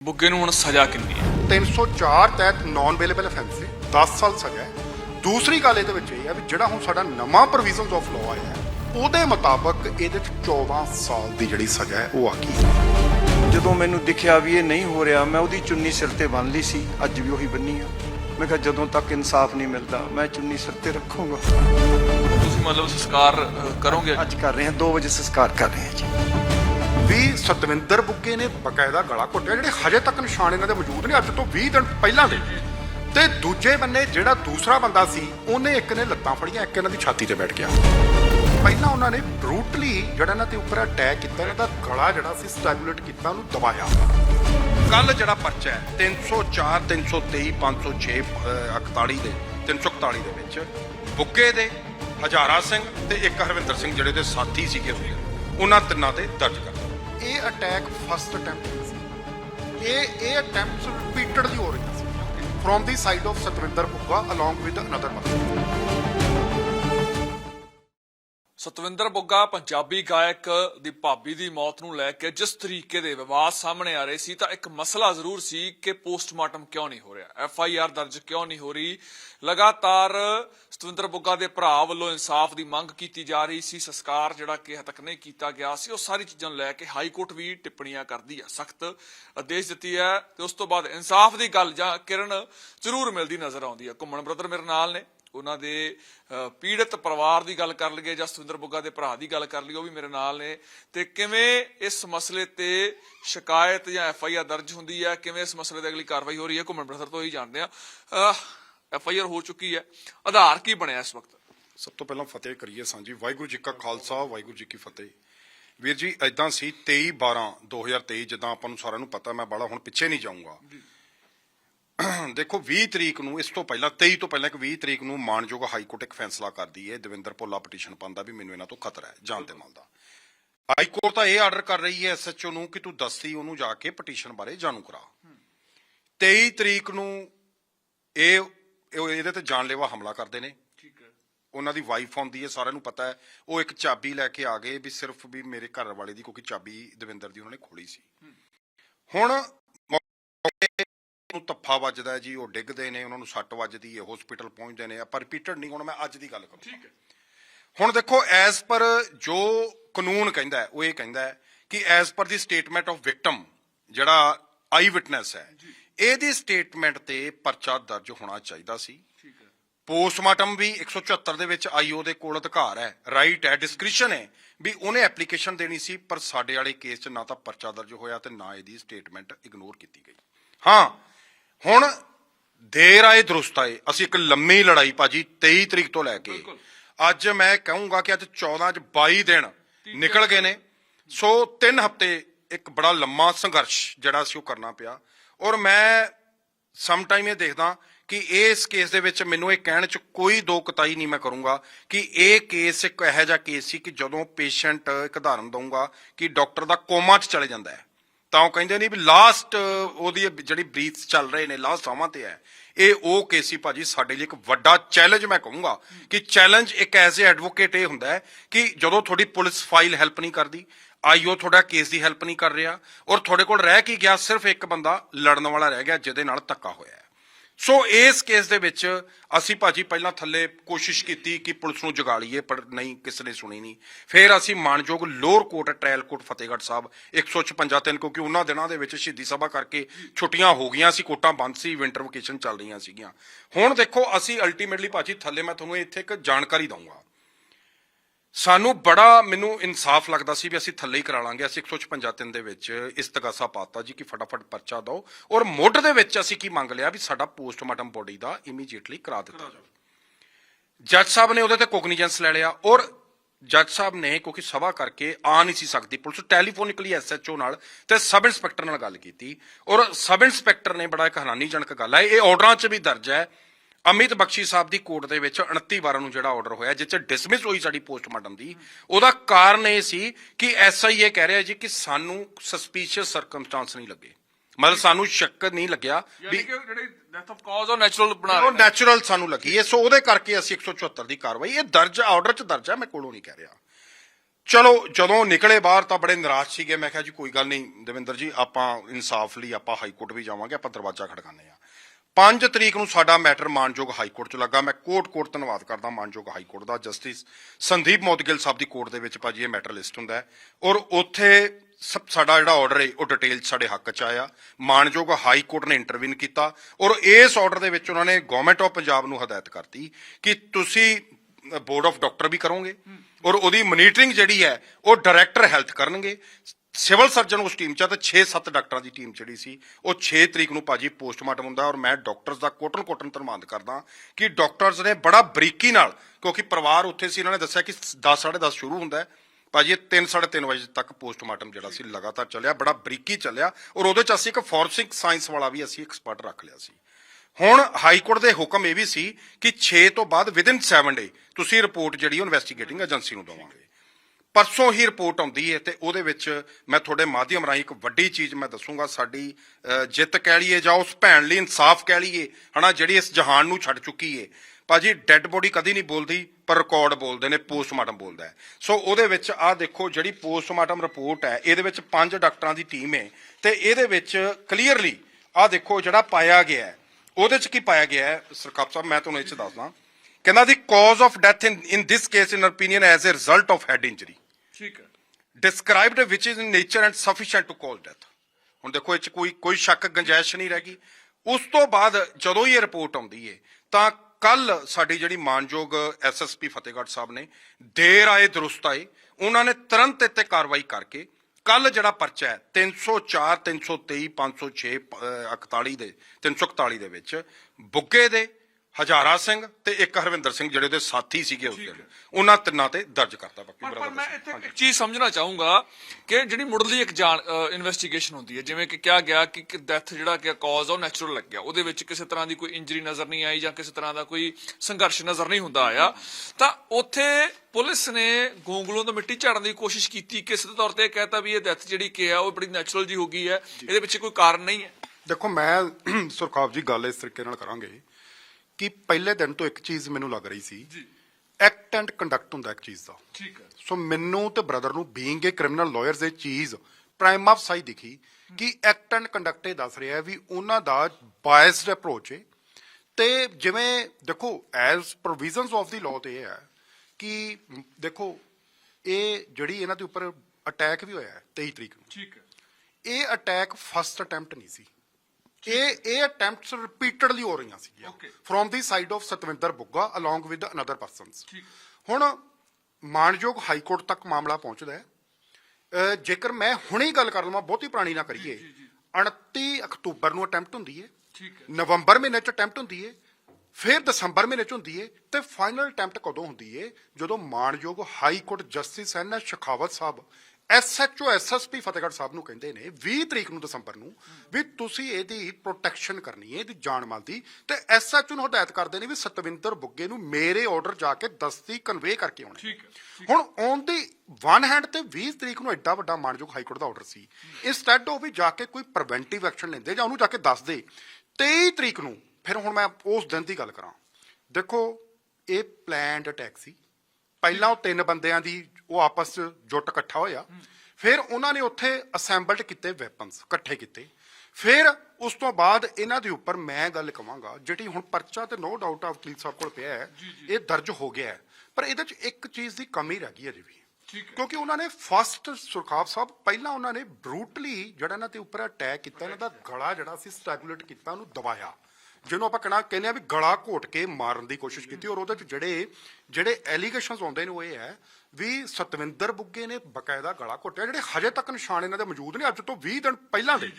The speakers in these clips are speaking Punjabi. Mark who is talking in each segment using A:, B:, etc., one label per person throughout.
A: ਬੁੱਗੇ ਨੂੰ ਹੁਣ ਸਜ਼ਾ ਕਿੰਨੀ ਹੈ?
B: 304 ਤਹਿਤ ਨਾਨ ਅਵੇਲੇਬਲ ਅਫੈਂਸ ਹੈ 10 ਸਾਲ ਸਜ਼ਾ ਹੈ। ਦੂਸਰੀ ਗੱਲ ਇਹਦੇ ਵਿੱਚ ਇਹ ਹੈ ਵੀ ਜਿਹੜਾ ਹੁਣ ਸਾਡਾ ਨਵਾਂ ਪ੍ਰੋਵੀਜ਼ਨਸ ਆਫ ਲਾਅ ਆਇਆ ਹੈ ਉਹਦੇ ਮੁਤਾਬਕ ਇਹਦੇ ਚ 14 ਸਾਲ ਦੀ ਜਿਹੜੀ ਸਜ਼ਾ ਹੈ ਉਹ ਆ ਗਈ ਹੈ।
C: ਜਦੋਂ ਮੈਨੂੰ ਦਿਖਿਆ ਵੀ ਇਹ ਨਹੀਂ ਹੋ ਰਿਹਾ ਮੈਂ ਉਹਦੀ ਚੁੰਨੀ ਸਿਰ ਤੇ ਬੰਨ ਲਈ ਸੀ ਅੱਜ ਵੀ ਉਹੀ ਬੰਨੀ ਆ। ਮੈਂ ਕਿਹਾ ਜਦੋਂ ਤੱਕ ਇਨਸਾਫ ਨਹੀਂ ਮਿਲਦਾ ਮੈਂ ਚੁੰਨੀ ਸਿਰ ਤੇ ਰੱਖੂੰਗਾ।
A: ਤੁਸੀਂ ਮਤਲਬ ਸੰਸਕਾਰ ਕਰੋਗੇ?
C: ਅੱਜ ਕਰ ਰਹੇ ਹਾਂ 2 ਵਜੇ ਸੰਸਕਾਰ ਕਰ ਰਹੇ ਹਾਂ ਜੀ।
B: ਵੀ ਸਤਵਿੰਦਰ ਬੁੱਗੇ ਨੇ ਬਕਾਇਦਾ ਗਲਾ ਘੁੱਟਿਆ, ਜਿਹੜੇ ਹਜੇ ਤੱਕ ਨਿਸ਼ਾਨ ਇਹਨਾਂ ਦੇ ਮੌਜੂਦ ਨੇ, ਅੱਜ ਤੋਂ 20 ਦਿਨ ਪਹਿਲਾਂ ਦੇ। ਤੇ ਦੂਜੇ ਬੰਨੇ ਜਿਹੜਾ ਦੂਸਰਾ ਬੰਦਾ ਸੀ, ਉਹਨੇ ਇੱਕ ਨੇ ਲੱਤਾਂ ਫੜੀਆਂ, ਇੱਕ ਇਹਨਾਂ ਦੀ ਛਾਤੀ ਤੇ ਬੈਠ ਗਿਆ। ਪਹਿਲਾਂ ਉਹਨਾਂ ਨੇ ਬਰੂਟਲੀ ਜਿਹੜਾ ਇਹਨਾਂ ਤੇ ਉੱਪਰ ਅਟੈਕ ਕੀਤਾ ਇਹਦਾ ਗਲਾ ਜਿਹੜਾ ਸੀ ਸਟੈਬੂਲੇਟ ਕੀਤਾ, ਉਹਨੂੰ ਦਬਾਇਆ। ਕੱਲ ਜਿਹੜਾ ਪਰਚਾ ਹੈ 304 323 506 41 ਦੇ 341 ਦੇ ਵਿੱਚ ਬੁੱਗੇ ਦੇ, ਹਜ਼ਾਰਾ ਸਿੰਘ ਤੇ ਇੱਕ ਹਰਵਿੰਦਰ ਸਿੰਘ ਜਿਹੜੇ ਦੇ ਸਾਥੀ ਸੀਗੇ ਉਹਨਾਂ ਤਿੰਨਾਂ ਤੇ ਦਰਜ ਕਰ ਇਹ ਅਟੈਕ ਫਸਟ ਅਟੈਂਪਟ ਸੀ। ਇਹ ਇਹ ਅਟੈਂਪਟਸ ਰਿਪੀਟਡਲੀ ਹੋ ਰਹੀਆਂ ਸੀ। From the side of Satwinder Bugga along with another person
A: Satwinder Bugga Punjabi ਗਾਇਕ ਦੀ ਭਾਬੀ ਦੀ ਮੌਤ ਨੂੰ ਲੈ ਕੇ ਜਿਸ ਤਰੀਕੇ ਦੇ ਵਿਵਾਦ ਸਾਹਮਣੇ ਆ ਰਹੇ ਸੀ, ਤਾਂ ਇੱਕ ਮਸਲਾ ਜ਼ਰੂਰ ਸੀ ਕਿ ਪੋਸਟਮਾਰਟਮ ਕਿਉਂ ਨਹੀਂ ਹੋ ਰਿਹਾ। ਐਫ ਆਈ ਆਰ ਦਰਜ ਕਿਉਂ ਨਹੀਂ ਹੋ ਰਹੀ? ਲਗਾਤਾਰ ਸਤਵਿੰਦਰ ਬੁੱਗਾ ਦੇ ਭਰਾ ਵੱਲੋਂ ਇਨਸਾਫ ਦੀ ਮੰਗ ਕੀਤੀ ਜਾ ਰਹੀ ਸੀ। ਸੰਸਕਾਰ ਜਿਹੜਾ ਕਿ ਹਜੇ ਤੱਕ ਨਹੀਂ ਕੀਤਾ ਗਿਆ ਸੀ, ਉਹ ਸਾਰੀ ਚੀਜ਼ਾਂ ਨੂੰ ਲੈ ਕੇ ਹਾਈ ਕੋਰਟ ਵੀ ਟਿੱਪਣੀਆਂ ਕਰਦੀ ਹੈ ਸਖਤ ਆਦੇਸ਼ ਦਿੱਤੀ ਹੈ ਤੇ ਉਸ ਤੋਂ ਬਾਅਦ ਇਨਸਾਫ ਦੀ ਗੱਲ ਜਾਂ ਕਿਰਨ ਜ਼ਰੂਰ ਮਿਲਦੀ ਨਜ਼ਰ ਆਉਂਦੀ ਹੈ। ਘੁੰਮਣ ਬ੍ਰਦਰ ਮੇਰੇ ਨਾਲ ਨੇ, ਉਹਨਾਂ ਦੇ ਪੀੜਤ ਪਰਿਵਾਰ ਦੀ ਗੱਲ ਕਰ ਲਈਏ ਜਾਂ ਸਤਵਿੰਦਰ ਬੁੱਗਾ ਦੇ ਭਰਾ ਦੀ ਗੱਲ ਕਰ ਲਈਏ, ਉਹ ਵੀ ਮੇਰੇ ਨਾਲ ਨੇ। ਤੇ ਕਿਵੇਂ ਇਸ ਮਸਲੇ ਤੇ ਸ਼ਿਕਾਇਤ ਜਾਂ ਐਫ ਆਈ ਆਰ ਦਰਜ ਹੁੰਦੀ ਹੈ, ਕਿਵੇਂ ਇਸ ਮਸਲੇ ਤੇ ਅਗਲੀ ਕਾਰਵਾਈ ਹੋ ਰਹੀ ਹੈ, ਘੁੰਮਣ ਬ੍ਰਦਰ ਤੋਂ ਹੀ ਜਾਣਦੇ ਆ ਐਫ ਆਈ ਆਰ ਹੋ ਚੁੱਕੀ ਹੈ। ਆਧਾਰ ਕੀ ਬਣਿਆ ਇਸ ਵਕਤ?
B: ਸਭ ਤੋਂ ਪਹਿਲਾਂ ਫਤਿਹ ਕਰੀਏ ਸਾਂਝੀ। ਵਾਹਿਗੁਰੂ ਜੀ ਕਾ ਖਾਲਸਾ ਵਾਹਿਗੁਰੂ ਜੀ ਕੀ ਫਤਿਹ। ਵੀਰ ਜੀ ਐਦਾਂ ਸੀ 23 12 2023 ਜਿੱਦਾਂ ਆਪਾਂ ਨੂੰ ਸਾਰਿਆਂ ਨੂੰ ਪਤਾ ਮੈਂ ਬੜਾ ਹੁਣ ਪਿੱਛੇ ਨਹੀਂ ਜਾਊਂਗਾ। ਦੇਖੋ 20 ਤਰੀਕ ਨੂੰ ਇਸ ਤੋਂ ਪਹਿਲਾਂ 23 ਤੋਂ ਪਹਿਲਾਂ ਇੱਕ 20 ਤਰੀਕ ਨੂੰ ਮਾਨਯੋਗ ਹਾਈ ਕੋਰਟ ਇੱਕ ਫੈਸਲਾ ਕਰਦੀ ਹੈ। ਦਵਿੰਦਰ ਭੋਲਾ ਪਟੀਸ਼ਨ ਪਾਉਂਦਾ ਵੀ ਮੈਨੂੰ ਇਹਨਾਂ ਤੋਂ ਖਤਰਾ ਹੈ ਜਾਨ ਤੇ ਮਾਲ ਦਾ। ਹਾਈ ਕੋਰਟ ਤਾਂ ਇਹ ਆਰਡਰ ਕਰ ਰਹੀ ਹੈ ਐਸਐਚਓ ਨੂੰ ਕਿ ਤੂੰ ਦੱਸੀ ਉਹਨੂੰ ਜਾ ਕੇ ਪਟੀਸ਼ਨ ਬਾਰੇ ਜਾਣੂ ਕਰਾ। 23 ਤਰੀਕ ਨੂੰ ਇਹ ਇਹ- ਇਹਦੇ ਤੇ ਜਾਨਲੇਵਾ ਹਮਲਾ ਕਰਦੇ ਨੇ।
A: ਠੀਕ ਹੈ।
B: ਉਹਨਾਂ ਦੀ ਵਾਈਫ ਆਉਂਦੀ ਹੈ ਸਾਰਿਆਂ ਨੂੰ ਪਤਾ ਹੈ। ਉਹ ਇੱਕ ਚਾਬੀ ਲੈ ਕੇ ਆ ਗਏ ਵੀ ਸਿਰਫ ਵੀ ਮੇਰੇ ਘਰ ਵਾਲੇ ਦੀ ਕਿਉਂਕਿ ਚਾਬੀ ਦਵਿੰਦਰ ਦੀ ਉਹਨਾਂ ਨੇ ਖੋਲੀ ਸੀ। ਹੁਣ ਨੂੰ ਤੱਫਾ ਵੱਜਦਾ ਜੀ ਉਹ ਡਿੱਗਦੇ ਨੇ ਉਹਨਾਂ ਨੂੰ ਸੱਟ ਵੱਜਦੀ ਹੈ ਹਸਪੀਟਲ ਪਹੁੰਚਦੇ ਨੇ। ਆਪਾਂ ਰਿਪੀਟਡ ਨਹੀਂ ਹੁਣ ਮੈਂ ਅੱਜ ਦੀ ਗੱਲ ਕਰੂੰ ਠੀਕ ਹੈ। ਹੁਣ ਦੇਖੋ ਐਸ ਪਰ ਜੋ ਕਾਨੂੰਨ ਕਹਿੰਦਾ ਉਹ ਇਹ ਕਹਿੰਦਾ ਕਿ as per the statement of victim ਜਿਹੜਾ ਆਈ ਵਿਟਨੈਸ ਹੈ ਇਹਦੀ ਸਟੇਟਮੈਂਟ ਤੇ ਪਰਚਾ ਦਰਜ ਹੋਣਾ ਚਾਹੀਦਾ ਸੀ। ਪੋਸਟਮਾਰਟਮ ਵੀ 174 ਦੇ ਵਿੱਚ ਆਈਓ ਦੇ ਕੋਲ ਅਧਿਕਾਰ ਹੈ। ਰਾਈਟ ਹੈ ਡਿਸਕ੍ਰਿਸ਼ਨ ਹੈ ਵੀ ਉਹਨੇ ਐਪਲੀਕੇਸ਼ਨ ਦੇਣੀ ਸੀ ਪਰ ਸਾਡੇ ਵਾਲੇ ਕੇਸ 'ਚ ਨਾ ਤਾਂ ਪਰਚਾ ਦਰਜ ਹੋਇਆ ਤੇ ਨਾ ਇਹਦੀ ਸਟੇਟਮੈਂਟ ਇਗਨੋਰ ਕੀਤੀ ਗਈ। ਹਾਂ ਹੁਣ ਦੇਰ ਆਏ ਦਰੁਸਤ ਆਏ। ਅਸੀਂ ਇੱਕ ਲੰਮੀ ਲੜਾਈ ਭਾਜੀ 23 ਤਰੀਕ ਤੋਂ ਲੈ ਕੇ। ਅੱਜ ਮੈਂ ਕਹੂੰਗਾ ਕਿ ਅੱਜ 14 ਚ 22 ਦਿਨ ਨਿਕਲ ਗਏ ਨੇ। ਸੋ 3 ਹਫ਼ਤੇ ਇੱਕ ਬੜਾ ਲੰਮਾ ਸੰਘਰਸ਼ ਜਿਹੜਾ ਸੀ ਉਹ ਕਰਨਾ ਪਿਆ। ਔਰ ਮੈਂ ਸਮ ਟਾਈਮ ਇਹ ਦੇਖਦਾ ਕਿ ਇਸ ਕੇਸ ਦੇ ਵਿੱਚ ਮੈਨੂੰ ਇਹ ਕਹਿਣ ਚ ਕੋਈ ਦੋ ਕਤਾਈ ਨਹੀਂ ਮੈਂ ਕਰੂੰਗਾ ਕਿ ਇਹ ਕੇਸ ਇੱਕ ਇਹੋ ਜਿਹਾ ਕੇਸ ਸੀ ਕਿ ਜਦੋਂ ਪੇਸ਼ੈਂਟ ਇੱਕ ਉਦਾਹਰਨ ਦਊਂਗਾ ਕਿ ਡਾਕਟਰ ਦਾ ਕੋਮਾ 'ਚ ਚਲੇ ਜਾਂਦਾ ਹੈ। ਤਾਂ ਉਹ ਕਹਿੰਦੇ ਨਹੀਂ ਵੀ ਲਾਸਟ ਉਹਦੀ ਜਿਹੜੀ ਬਰੀਥ ਚੱਲ ਰਹੇ ਨੇ ਲਾਸਟ ਸਾਵਾਂ ਤੇ ਹੈ, ਇਹ ਉਹ ਕੇਸ ਸੀ ਭਾਜੀ ਸਾਡੇ ਲਈ ਇੱਕ ਵੱਡਾ ਚੈਲੰਜ ਮੈਂ ਕਹੂੰਗਾ ਕਿ ਚੈਲੰਜ ਇੱਕ ਐਜ਼ ਏ ਐਡਵੋਕੇਟ ਇਹ ਹੁੰਦਾ ਹੈ ਕਿ ਜਦੋਂ ਤੁਹਾਡੀ ਪੁਲਿਸ ਫਾਈਲ ਹੈਲਪ ਨਹੀਂ ਕਰਦੀ ਆਈਓ ਤੁਹਾਡਾ ਕੇਸ ਦੀ ਹੈਲਪ ਨਹੀਂ ਕਰ ਰਿਹਾ ਔਰ ਤੁਹਾਡੇ ਕੋਲ ਰਹਿ ਕੀ ਗਿਆ, ਸਿਰਫ ਇੱਕ ਬੰਦਾ ਲੜਨ ਵਾਲਾ ਰਹਿ ਗਿਆ ਜਿਹਦੇ ਨਾਲ ਧੱਕਾ ਹੋਇਆ ਸੋ ਇਸ ਕੇਸ ਦੇ ਵਿੱਚ ਅਸੀਂ ਭਾਜੀ ਪਹਿਲਾਂ ਥੱਲੇ ਕੋਸ਼ਿਸ਼ ਕੀਤੀ ਕਿ ਪੁਲਿਸ ਨੂੰ ਜਗਾ ਲਈਏ, ਪਰ ਨਹੀਂ, ਕਿਸੇ ਨੇ ਸੁਣੀ ਨਹੀਂ। ਫਿਰ ਅਸੀਂ ਮਾਨਯੋਗ lower court, trial court Fatehgarh Sahib 156 ਤਿੰਨ, ਕਿਉਂਕਿ ਉਹਨਾਂ ਦਿਨਾਂ ਦੇ ਵਿੱਚ ਸ਼ਹੀਦੀ ਸਭਾ ਕਰਕੇ ਛੁੱਟੀਆਂ ਹੋ ਗਈਆਂ ਸੀ, ਕੋਟਾਂ ਬੰਦ ਸੀ ਵਿੰਟਰ ਵਕੇਸ਼ਨ ਚੱਲ ਰਹੀਆਂ ਸੀਗੀਆਂ। ਹੁਣ ਦੇਖੋ, ਅਸੀਂ ਅਲਟੀਮੇਟਲੀ ਭਾਜੀ ਥੱਲੇ ਮੈਂ ਤੁਹਾਨੂੰ ਇੱਥੇ ਇੱਕ ਜਾਣਕਾਰੀ ਦਊਂਗਾ। ਸਾਨੂੰ ਬੜਾ ਮੈਨੂੰ ਇਨਸਾਫ ਲੱਗਦਾ ਸੀ ਵੀ ਅਸੀਂ ਥੱਲੇ ਹੀ ਕਰਾ ਲਾਂਗੇ, ਅਸੀਂ 156 ਤਿੰਨ ਦੇ ਵਿੱਚ ਇਸਤਗਾਸਾ ਪਾਤਾ ਜੀ ਕਿ ਫਟਾਫਟ ਪਰਚਾ ਦਿਓ ਔਰ ਮੁੱਢ ਦੇ ਵਿੱਚ ਅਸੀਂ ਕੀ ਮੰਗ ਲਿਆ ਵੀ ਸਾਡਾ ਪੋਸਟਮਾਰਟਮ ਬੋਡੀ ਦਾ ਇਮੀਡੀਏਟਲੀ ਕਰਾ ਦਿੱਤਾ ਜਾਵੇ। ਜੱਜ ਸਾਹਿਬ ਨੇ ਉਹਦੇ ਤੇ ਕੋਗਨੀਜੈਂਸ ਲੈ ਲਿਆ ਔਰ ਜੱਜ ਸਾਹਿਬ ਨੇ, ਕਿਉਂਕਿ ਸਭਾ ਕਰਕੇ ਆ ਨਹੀਂ ਸੀ ਸਕਦੀ ਪੁਲਿਸ, ਟੈਲੀਫੋਨਿਕਲੀ ਐਸਐਚਓ ਨਾਲ ਤੇ ਸਬ ਇੰਸਪੈਕਟਰ ਨਾਲ ਗੱਲ ਕੀਤੀ ਔਰ ਸਬ ਇੰਸਪੈਕਟਰ ਨੇ ਬੜਾ ਇੱਕ ਹੈਰਾਨੀਜਨਕ ਗੱਲ ਹੈ, ਇਹ ਆਰਡਰਾਂ 'ਚ ਵੀ ਦਰਜ ਹੈ ਅਮਿਤ ਬਖਸ਼ੀ ਸਾਹਿਬ ਦੀ ਕੋਰਟ ਦੇ ਵਿੱਚ 29 ਵਾਰਾਂ ਨੂੰ ਜਿਹੜਾ ਆਰਡਰ ਹੋਇਆ ਜਿਸ 'ਚ ਡਿਸਮਿਸ ਹੋਈ ਸਾਡੀ ਪੋਸਟਮਾਰਟਮ ਦੀ। ਉਹਦਾ ਕਾਰਨ ਇਹ ਸੀ ਕਿ ਐਸਆਈਏ ਕਹਿ ਰਿਹਾ ਜੀ ਕਿ ਸਾਨੂੰ ਸਸਪੀਸ਼ੀਅਸ ਸਰਕਮਸਟੈਂਸ ਨਹੀਂ ਲੱਗੇ। ਮਤਲਬ ਸਾਨੂੰ ਸ਼ੱਕ ਨਹੀਂ ਲੱਗਿਆ
A: ਯਾਨੀ
B: ਵੀ
A: ਕਿ ਜਿਹੜੀ ਡੈਥ ਆਫ ਕਾਜ਼ ਉਹ ਨੈਚੁਰਲ ਬਣਾ
B: ਉਹ
A: ਰਹੇ ਨੇ।
B: ਨੈਚੁਰਲ ਸਾਨੂੰ ਲੱਗੀ। ਹੈ ਸੋ ਉਹਦੇ ਕਰਕੇ ਅਸੀਂ 174 ਦੀ ਕਾਰਵਾਈ ਇਹ ਦਰਜ ਆਰਡਰ ਚ ਦਰਜ ਹੈ ਮੈਂ ਕੋਲੋਂ ਨਹੀਂ ਕਹਿ ਰਿਹਾ। ਚਲੋ ਜਦੋਂ ਨਿਕਲੇ ਬਾਹਰ ਤਾਂ ਬੜੇ ਨਿਰਾਸ਼ ਸੀਗੇ। ਮੈਂ ਕਿਹਾ ਜੀ ਕੋਈ ਗੱਲ ਨਹੀਂ ਦਵਿੰਦਰ ਜੀ ਆਪਾਂ ਇਨਸਾਫ ਲਈ ਆਪਾਂ ਹਾਈ ਕੋਰਟ ਵੀ ਜਾਵਾਂਗੇ ਆਪਾਂ ਦਰਵਾਜ਼ਾ ਖੜਕਾਉਂਦੇ ਆ 5 ਤਰੀਕ ਨੂੰ ਸਾਡਾ ਮੈਟਰ ਮਾਨਯੋਗ ਹਾਈ ਕੋਰਟ ਚ ਲੱਗਾ। ਮੈਂ ਕੋਰਟ ਕੋਰਟ ਧੰਨਵਾਦ ਕਰਦਾ ਮਾਨਯੋਗ ਹਾਈ ਕੋਰਟ ਦਾ। ਜਸਟਿਸ ਸੰਦੀਪ ਮੋਦਗਿਲ ਸਾਹਿਬ ਦੀ ਕੋਰਟ ਦੇ ਵਿੱਚ ਭਾਜੀ ਇਹ ਮੈਟਰ ਲਿਸਟ ਹੁੰਦਾ ਹੈ। ਔਰ ਉੱਥੇ ਸਭ ਸਾਡਾ ਜਿਹੜਾ ਆਰਡਰ ਹੈ, ਉਹ ਡਿਟੇਲ 'ਚ ਸਾਡੇ ਹੱਕ ਚ ਆਇਆ। ਮਾਨਯੋਗ ਹਾਈ ਕੋਰਟ ਨੇ ਇੰਟਰਵਿਨ ਕੀਤਾ। ਔਰ ਇਸ ਆਰਡਰ ਦੇ ਵਿੱਚ ਉਹਨਾਂ ਨੇ ਗਵਰਨਮੈਂਟ ਆਫ ਪੰਜਾਬ ਨੂੰ ਹਦਾਇਤ ਕਰਤੀ ਕਿ ਤੁਸੀਂ ਬੋਰਡ ਆਫ ਡਾਕਟਰ ਵੀ ਕਰੋਗੇ। ਔਰ ਉਹਦੀ ਮੋਨੀਟਰਿੰਗ ਜਿਹੜੀ ਹੈ, ਉਹ ਡਾਇਰੈਕਟਰ ਹੈਲਥ ਕਰਨਗੇ। ਸਿਵਲ ਸਰਜਨ ਉਸ ਟੀਮ ਚ ਆ ਤੇ 6-7 ਡਾਕਟਰਾਂ ਦੀ ਟੀਮ ਜਿਹੜੀ ਸੀ, ਉਹ 6 ਤਰੀਕ ਨੂੰ ਭਾਜੀ ਪੋਸਟਮਾਰਟਮ ਹੁੰਦਾ ਔਰ ਮੈਂ ਡਾਕਟਰਸ ਦਾ ਕੋਟਨ ਕੋਟਨ ਧੰਨਵਾਦ ਕਰਦਾ ਕਿ ਡਾਕਟਰਸ ਨੇ ਬੜਾ ਬਰੀਕੀ ਨਾਲ, ਕਿਉਂਕਿ ਪਰਿਵਾਰ ਉੱਥੇ ਸੀ, ਇਹਨਾਂ ਨੇ ਦੱਸਿਆ ਕਿ 10 10:30 ਸ਼ੁਰੂ ਹੁੰਦਾ ਹੈ। ਭਾਜੀ, ਇਹ 3 3:30 ਵਜੇ ਤੱਕ ਪੋਸਟਮਾਰਟਮ ਜਿਹੜਾ ਸੀ ਲਗਾਤਾਰ ਚੱਲਿਆ, ਬੜਾ ਬਰੀਕੀ ਚੱਲਿਆ ਔਰ ਉਹਦੇ ਚ ਅਸੀਂ ਇੱਕ ਫੋਰੈਂਸਿਕ ਸਾਇੰਸ ਵਾਲਾ ਵੀ ਅਸੀਂ ਐਕਸਪਰਟ ਰੱਖ ਲਿਆ ਸੀ। ਹੁਣ ਹਾਈ ਕੋਰਟ ਦੇ ਹੁਕਮ ਇਹ ਵੀ ਸੀ ਕਿ 6 ਤੋਂ ਬਾਅਦ ਵਿਦਿਨ 7 ਡੇ ਤੁਸੀਂ ਰਿਪੋਰਟ ਜਿਹੜੀ ਉਹ ਇਨਵੈਸਟੀਗੇਟਿੰਗ ਏਜੰਸੀ ਨੂੰ ਦਵਾਂਗੇ। ਪਰਸੋਂ ਹੀ ਰਿਪੋਰਟ ਆਉਂਦੀ ਹੈ ਤੇ ਉਹਦੇ ਵਿੱਚ ਮੈਂ ਤੁਹਾਡੇ ਮਾਧਿਅਮ ਰਾਹੀਂ ਇੱਕ ਵੱਡੀ ਚੀਜ਼ ਮੈਂ ਦੱਸੂਗਾ, ਸਾਡੀ ਜਿੱਤ ਕਹਿ ਲਈਏ ਜਾਂ ਉਸ ਭੈਣ ਲਈ ਇਨਸਾਫ ਕਹਿ ਲਈਏ, ਹਨਾ, ਜਿਹੜੀ ਇਸ ਜਹਾਨ ਨੂੰ ਛੱਡ ਚੁੱਕੀ ਏ। ਭਾਜੀ, ਡੈੱਡ ਬੋਡੀ ਕਦੀ ਨਹੀਂ ਬੋਲਦੀ, ਪਰ ਰਿਕਾਰਡ ਬੋਲਦੇ ਨੇ, ਪੋਸਟਮਾਰਟਮ ਬੋਲਦਾ ਹੈ। ਸੋ ਉਹਦੇ ਵਿੱਚ ਆਹ ਦੇਖੋ, ਜਿਹੜੀ ਪੋਸਟਮਾਰਟਮ ਰਿਪੋਰਟ ਹੈ, ਇਹਦੇ ਵਿੱਚ ਪੰਜ ਡਾਕਟਰਾਂ ਦੀ ਟੀਮ ਹੈ ਤੇ ਇਹਦੇ ਵਿੱਚ ਕਲੀਅਰਲੀ ਆਹ ਦੇਖੋ ਜਿਹੜਾ ਪਾਇਆ ਗਿਆ ਹੈ, ਉਹਦੇ ਚ ਕੀ ਪਾਇਆ ਗਿਆ ਹੈ ਸਰਕਾਪ ਸਾਹਿਬ, ਮੈਂ ਤੁਹਾਨੂੰ ਇਹ ਚ ਦੱਸਦਾ। ਕਹਿੰਦਾ the cause of death in in this case in opinion as a result of head injury
A: ਠੀਕ ਹੈ।
B: Described which is in nature and sufficient to cause death. ਹੁਣ ਦੇਖੋ ਇਹ ਚ ਕੋਈ ਕੋਈ ਸ਼ੱਕ ਗੰਜਾਇਸ਼ ਨਹੀਂ ਰਹਿ ਗਈ। ਉਸ ਤੋਂ ਬਾਅਦ ਜਦੋਂ ਇਹ ਰਿਪੋਰਟ ਆਉਂਦੀ ਹੈ ਤਾਂ ਕੱਲ ਸਾਡੀ ਜਿਹੜੀ ਮਾਨਯੋਗ ਐਸਐਸਪੀ ਫਤਿਹਗੜ੍ਹ ਸਾਹਿਬ ਨੇ ਦੇਰ ਆਏ ਦਰੁਸਤ ਆਏ ਉਹਨਾਂ ਨੇ ਤੁਰੰਤ ਇੱਥੇ ਕਾਰਵਾਈ ਕਰਕੇ ਕੱਲ ਜਿਹੜਾ ਪਰਚਾ ਹੈ 304 323 506 ਅਹ, 41 ਦੇ 341 ਦੇ ਵਿੱਚ ਬੁੱਗੇ ਦੇ ਹਜ਼ਾਰਾ ਸਿੰਘ ਤੇ ਇੱਕ ਹਰਵਿੰਦਰ ਸਿੰਘ ਜਿਹੜੇ ਉਹਦੇ ਸਾਥੀ ਸੀਗੇ ਉਸ ਦਿਨ। ਉਹਨਾਂ ਤਿੰਨਾਂ ਤੇ ਦਰਜ ਕਰਤਾ ਬਾਕੀ
A: ਪਰ ਮੈਂ। ਇੱਥੇ ਇੱਕ ਚੀਜ਼ ਸਮਝਣਾ ਚਾਹੂੰਗਾ ਕਿ ਜਿਹੜੀ ਮੁੱਢਲੀ ਇੱਕ ਜਾਣ ਇਨਵੈਸਟੀਗੇਸ਼ਨ ਹੁੰਦੀ ਹੈ ਜਿਵੇਂ ਕਿ ਕਿਹਾ ਗਿਆ ਕਿ ਡੈਥ ਜਿਹੜਾ ਕਿ ਕਾਜ਼ ਉਹ ਨੈਚੁਰਲ ਲੱਗਿਆ। ਉਹਦੇ ਵਿੱਚ ਕਿਸੇ ਤਰ੍ਹਾਂ ਦੀ ਕੋਈ ਇੰਜਰੀ ਨਜ਼ਰ ਨਹੀਂ ਆਈ ਜਾਂ ਕਿਸੇ ਤਰ੍ਹਾਂ ਦਾ ਕੋਈ ਸੰਘਰਸ਼ ਨਜ਼ਰ ਨਹੀਂ ਹੁੰਦਾ ਆਇਆ। ਤਾਂ ਉੱਥੇ ਪੁਲਿਸ ਨੇ ਗੋਂਗਲੋਂ ਤੋਂ ਮਿੱਟੀ ਝਾੜਨ ਦੀ ਕੋਸ਼ਿਸ਼ ਕੀਤੀ। ਕਿਸੇ ਦੇ ਤੌਰ ਤੇ ਇਹ ਕਹਿਤਾ ਵੀ ਇਹ ਡੈਥ ਜਿਹੜੀ ਕਿ ਹੈ ਉਹ ਬੜੀ ਨੈਚੁਰਲ ਜੀ ਹੋ ਗਈ ਹੈ। ਇਹਦੇ ਪਿੱਛੇ ਕੋਈ ਕਾਰਨ ਨਹੀਂ ਹੈ।
D: ਦੇਖੋ ਮੈਂ ਸੁਰਖਾਬ ਜੀ ਗੱਲ ਇਸ ਤਰੀਕੇ ਨਾਲ ਕਰਾਂਗੇ। ਕਿ ਪਹਿਲੇ ਦਿਨ ਤੋਂ ਇੱਕ ਚੀਜ਼ ਮੈਨੂੰ ਲੱਗ ਰਹੀ ਸੀ।
A: ਜੀ।
D: ਐਕਟ ਐਂਡ ਕੰਡਕਟ ਹੁੰਦਾ ਇੱਕ ਚੀਜ਼ ਦਾ।
A: ਠੀਕ ਹੈ।
D: ਸੋ ਮੈਨੂੰ ਤੇ ਬ੍ਰਦਰ ਨੂੰ ਬੀਇੰਗ ਏ ਕ੍ਰਿਮੀਨਲ ਲਾਇਰਸ ਇਹ ਚੀਜ਼ ਪ੍ਰਾਈਮ ਆਫ ਸਾਈ ਦਿਖੀ ਕਿ ਐਕਟ ਐਂਡ ਕੰਡਕਟ ਇਹ ਦੱਸ ਰਿਹਾ ਹੈ ਵੀ ਉਹਨਾਂ ਦਾ ਬਾਇਸਡ ਅਪਰੋਚ ਹੈ ਤੇ ਜਿਵੇਂ ਦੇਖੋ as provisions of the law ਤੇ ਇਹ ਹੈ ਕਿ ਦੇਖੋ ਇਹ ਜਿਹੜੀ ਇਹਨਾਂ ਦੇ ਉੱਪਰ ਅਟੈਕ ਵੀ ਹੋਇਆ ਹੈ 23 ਤਰੀਕ ਨੂੰ।
A: ਠੀਕ ਹੈ।
D: ਇਹ ਅਟੈਕ ਫਸਟ ਅਟੈਂਪਟ ਨਹੀਂ ਸੀ। ਇਹ ਇਹ ਅਟੈਂਪਟਸ ਰਿਪੀਟਡਲੀ ਹੋ ਰਹੀਆਂ ਸੀਗੀਆਂ।
A: Okay.
D: From the side of Satwinder Bugga along with another persons
A: ਠੀਕ।
D: ਹੁਣ ਮਾਨਯੋਗ ਹਾਈ ਕੋਰਟ ਤੱਕ ਮਾਮਲਾ ਪਹੁੰਚਦਾ ਹੈ। ਅਹ ਜੇਕਰ ਮੈਂ ਹੁਣੇ ਹੀ ਗੱਲ ਕਰ ਲਵਾਂ ਬਹੁਤੀ ਪੁਰਾਣੀ ਨਾ ਕਰੀਏ। 29 ਅਕਤੂਬਰ ਨੂੰ ਅਟੈਂਪਟ ਹੁੰਦੀ ਹੈ।
A: ਠੀਕ ਹੈ।
D: ਨਵੰਬਰ ਮਹੀਨੇ ਚ ਅਟੈਂਪਟ ਹੁੰਦੀ ਹੈ। ਫਿਰ ਦਸੰਬਰ ਮਹੀਨੇ ਚ ਹੁੰਦੀ ਹੈ ਤੇ ਫਾਈਨਲ ਅਟੈਂਪਟ ਕਦੋਂ ਹੁੰਦੀ ਹੈ? ਜਦੋਂ ਮਾਨਯੋਗ high court justice N S Shekhawat sahib SHO SSP Fatehgarh Sahib ਨੂੰ ਕਹਿੰਦੇ ਨੇ 20 ਤਰੀਕ ਨੂੰ ਦਸੰਬਰ ਨੂੰ ਵੀ ਤੁਸੀਂ ਇਹਦੀ ਪ੍ਰੋਟੈਕਸ਼ਨ ਕਰਨੀ ਹੈ ਇਹਦੀ ਜਾਨ ਮਾਲ ਦੀ। ਤੇ ਐਸਐਚਓ ਨੂੰ ਹਦਾਇਤ ਕਰਦੇ ਨੇ ਵੀ ਸਤਵਿੰਦਰ ਬੁੱਗੇ ਨੂੰ ਮੇਰੇ ਆਰਡਰ ਜਾ ਕੇ ਦਸਤੀ ਕਨਵੇ ਕਰਕੇ ਆਉਣਾ
A: ਠੀਕ ਹੈ,
D: ਹੁਣ ਔਨ ਦੀ ਵਨ ਹੈਂਡ ਤੇ 20 ਤਰੀਕ ਨੂੰ ਐਡਾ ਵੱਡਾ ਮਾਨਯੋਗ ਹਾਈ ਕੋਰਟ ਦਾ ਆਰਡਰ ਸੀ। ਇੰਸਟੈਡ ਉਹ ਵੀ ਜਾ ਕੇ ਕੋਈ ਪ੍ਰੀਵੈਂਟਿਵ ਐਕਸ਼ਨ ਲੈਂਦੇ ਜਾਂ ਉਹਨੂੰ ਜਾ ਕੇ ਦੱਸ ਦੇ। 23 ਤਰੀਕ ਨੂੰ ਫਿਰ ਹੁਣ ਮੈਂ ਉਸ ਦਿਨ ਦੀ ਗੱਲ ਕਰਾਂ। ਦੇਖੋ ਇਹ ਪਲਾਨਡ ਅਟੈਕ ਸੀ। ਪਹਿਲਾਂ ਉਹ ਤਿੰਨ ਬੰਦਿਆਂ ਦੀ ਉਹ ਆਪਸ 'ਚ ਜੁੱਟ ਇਕੱਠਾ ਹੋਇਆ। ਫਿਰ ਉਹਨਾਂ ਨੇ ਉੱਥੇ ਅਸੈਂਬਲਡ ਕੀਤੇ ਵੈਪਨਸ ਇਕੱਠੇ ਕੀਤੇ। ਫਿਰ ਉਸ ਤੋਂ ਬਾਅਦ ਇਹਨਾਂ ਦੇ ਉੱਪਰ ਮੈਂ ਗੱਲ ਕਵਾਂਗਾ ਜਿਹੜੀ ਹੁਣ ਪਰਚਾ ਤੇ ਨੋ ਡਾਊਟ ਆਫ ਕਲੀਨ ਸਾਹਿਬ ਕੋਲ ਪਿਆ ਹੈ ਇਹ ਦਰਜ ਹੋ ਗਿਆ ਹੈ। ਪਰ ਇਹਦੇ 'ਚ ਇੱਕ ਚੀਜ਼ ਦੀ ਕਮੀ ਰਹਿ ਗਈ ਅਜੇ ਵੀ। ਕਿਉਂਕਿ ਉਹਨਾਂ ਨੇ ਫਸਟ ਸੁਰਖਾਬ ਸਾਹਿਬ ਪਹਿਲਾਂ ਉਹਨਾਂ ਨੇ ਬਰੂਟਲੀ ਜਿਹੜਾ ਇਹਨਾਂ ਤੇ ਉੱਪਰ ਅਟੈਕ ਕੀਤਾ ਇਹਨਾਂ ਦਾ ਗਲਾ ਜਿਹੜਾ ਸੀ ਸਟੈਗੂਲੇਟ ਕੀਤਾ ਉਹਨੂੰ ਦਬਾਇਆ। ਜਿਹਨੂੰ ਆਪਾਂ ਕਹਿਣਾ ਕਹਿੰਦੇ ਆ ਵੀ ਗਲਾ ਘੋਟ ਕੇ ਮਾਰਨ ਦੀ ਕੋਸ਼ਿਸ਼ ਕੀਤੀ ਔਰ ਉਹਦੇ ਚ ਜਿਹੜੇ ਜਿਹੜੇ ਐਲੀਗੇਸ਼ਨਸ ਆਉਂਦੇ ਨੇ ਉਹ ਇਹ ਹੈ ਵੀ ਸਤਵਿੰਦਰ ਬੁੱਗੇ ਨੇ ਬਕਾਇਦਾ ਗਲਾ ਘੋਟਿਆ, ਜਿਹੜੇ ਹਜੇ ਤੱਕ ਨਿਸ਼ਾਨ ਇਹਨਾਂ ਦੇ ਮੌਜੂਦ ਨੇ, ਅੱਜ ਤੋਂ 20 ਦਿਨ ਪਹਿਲਾਂ ਦੇ।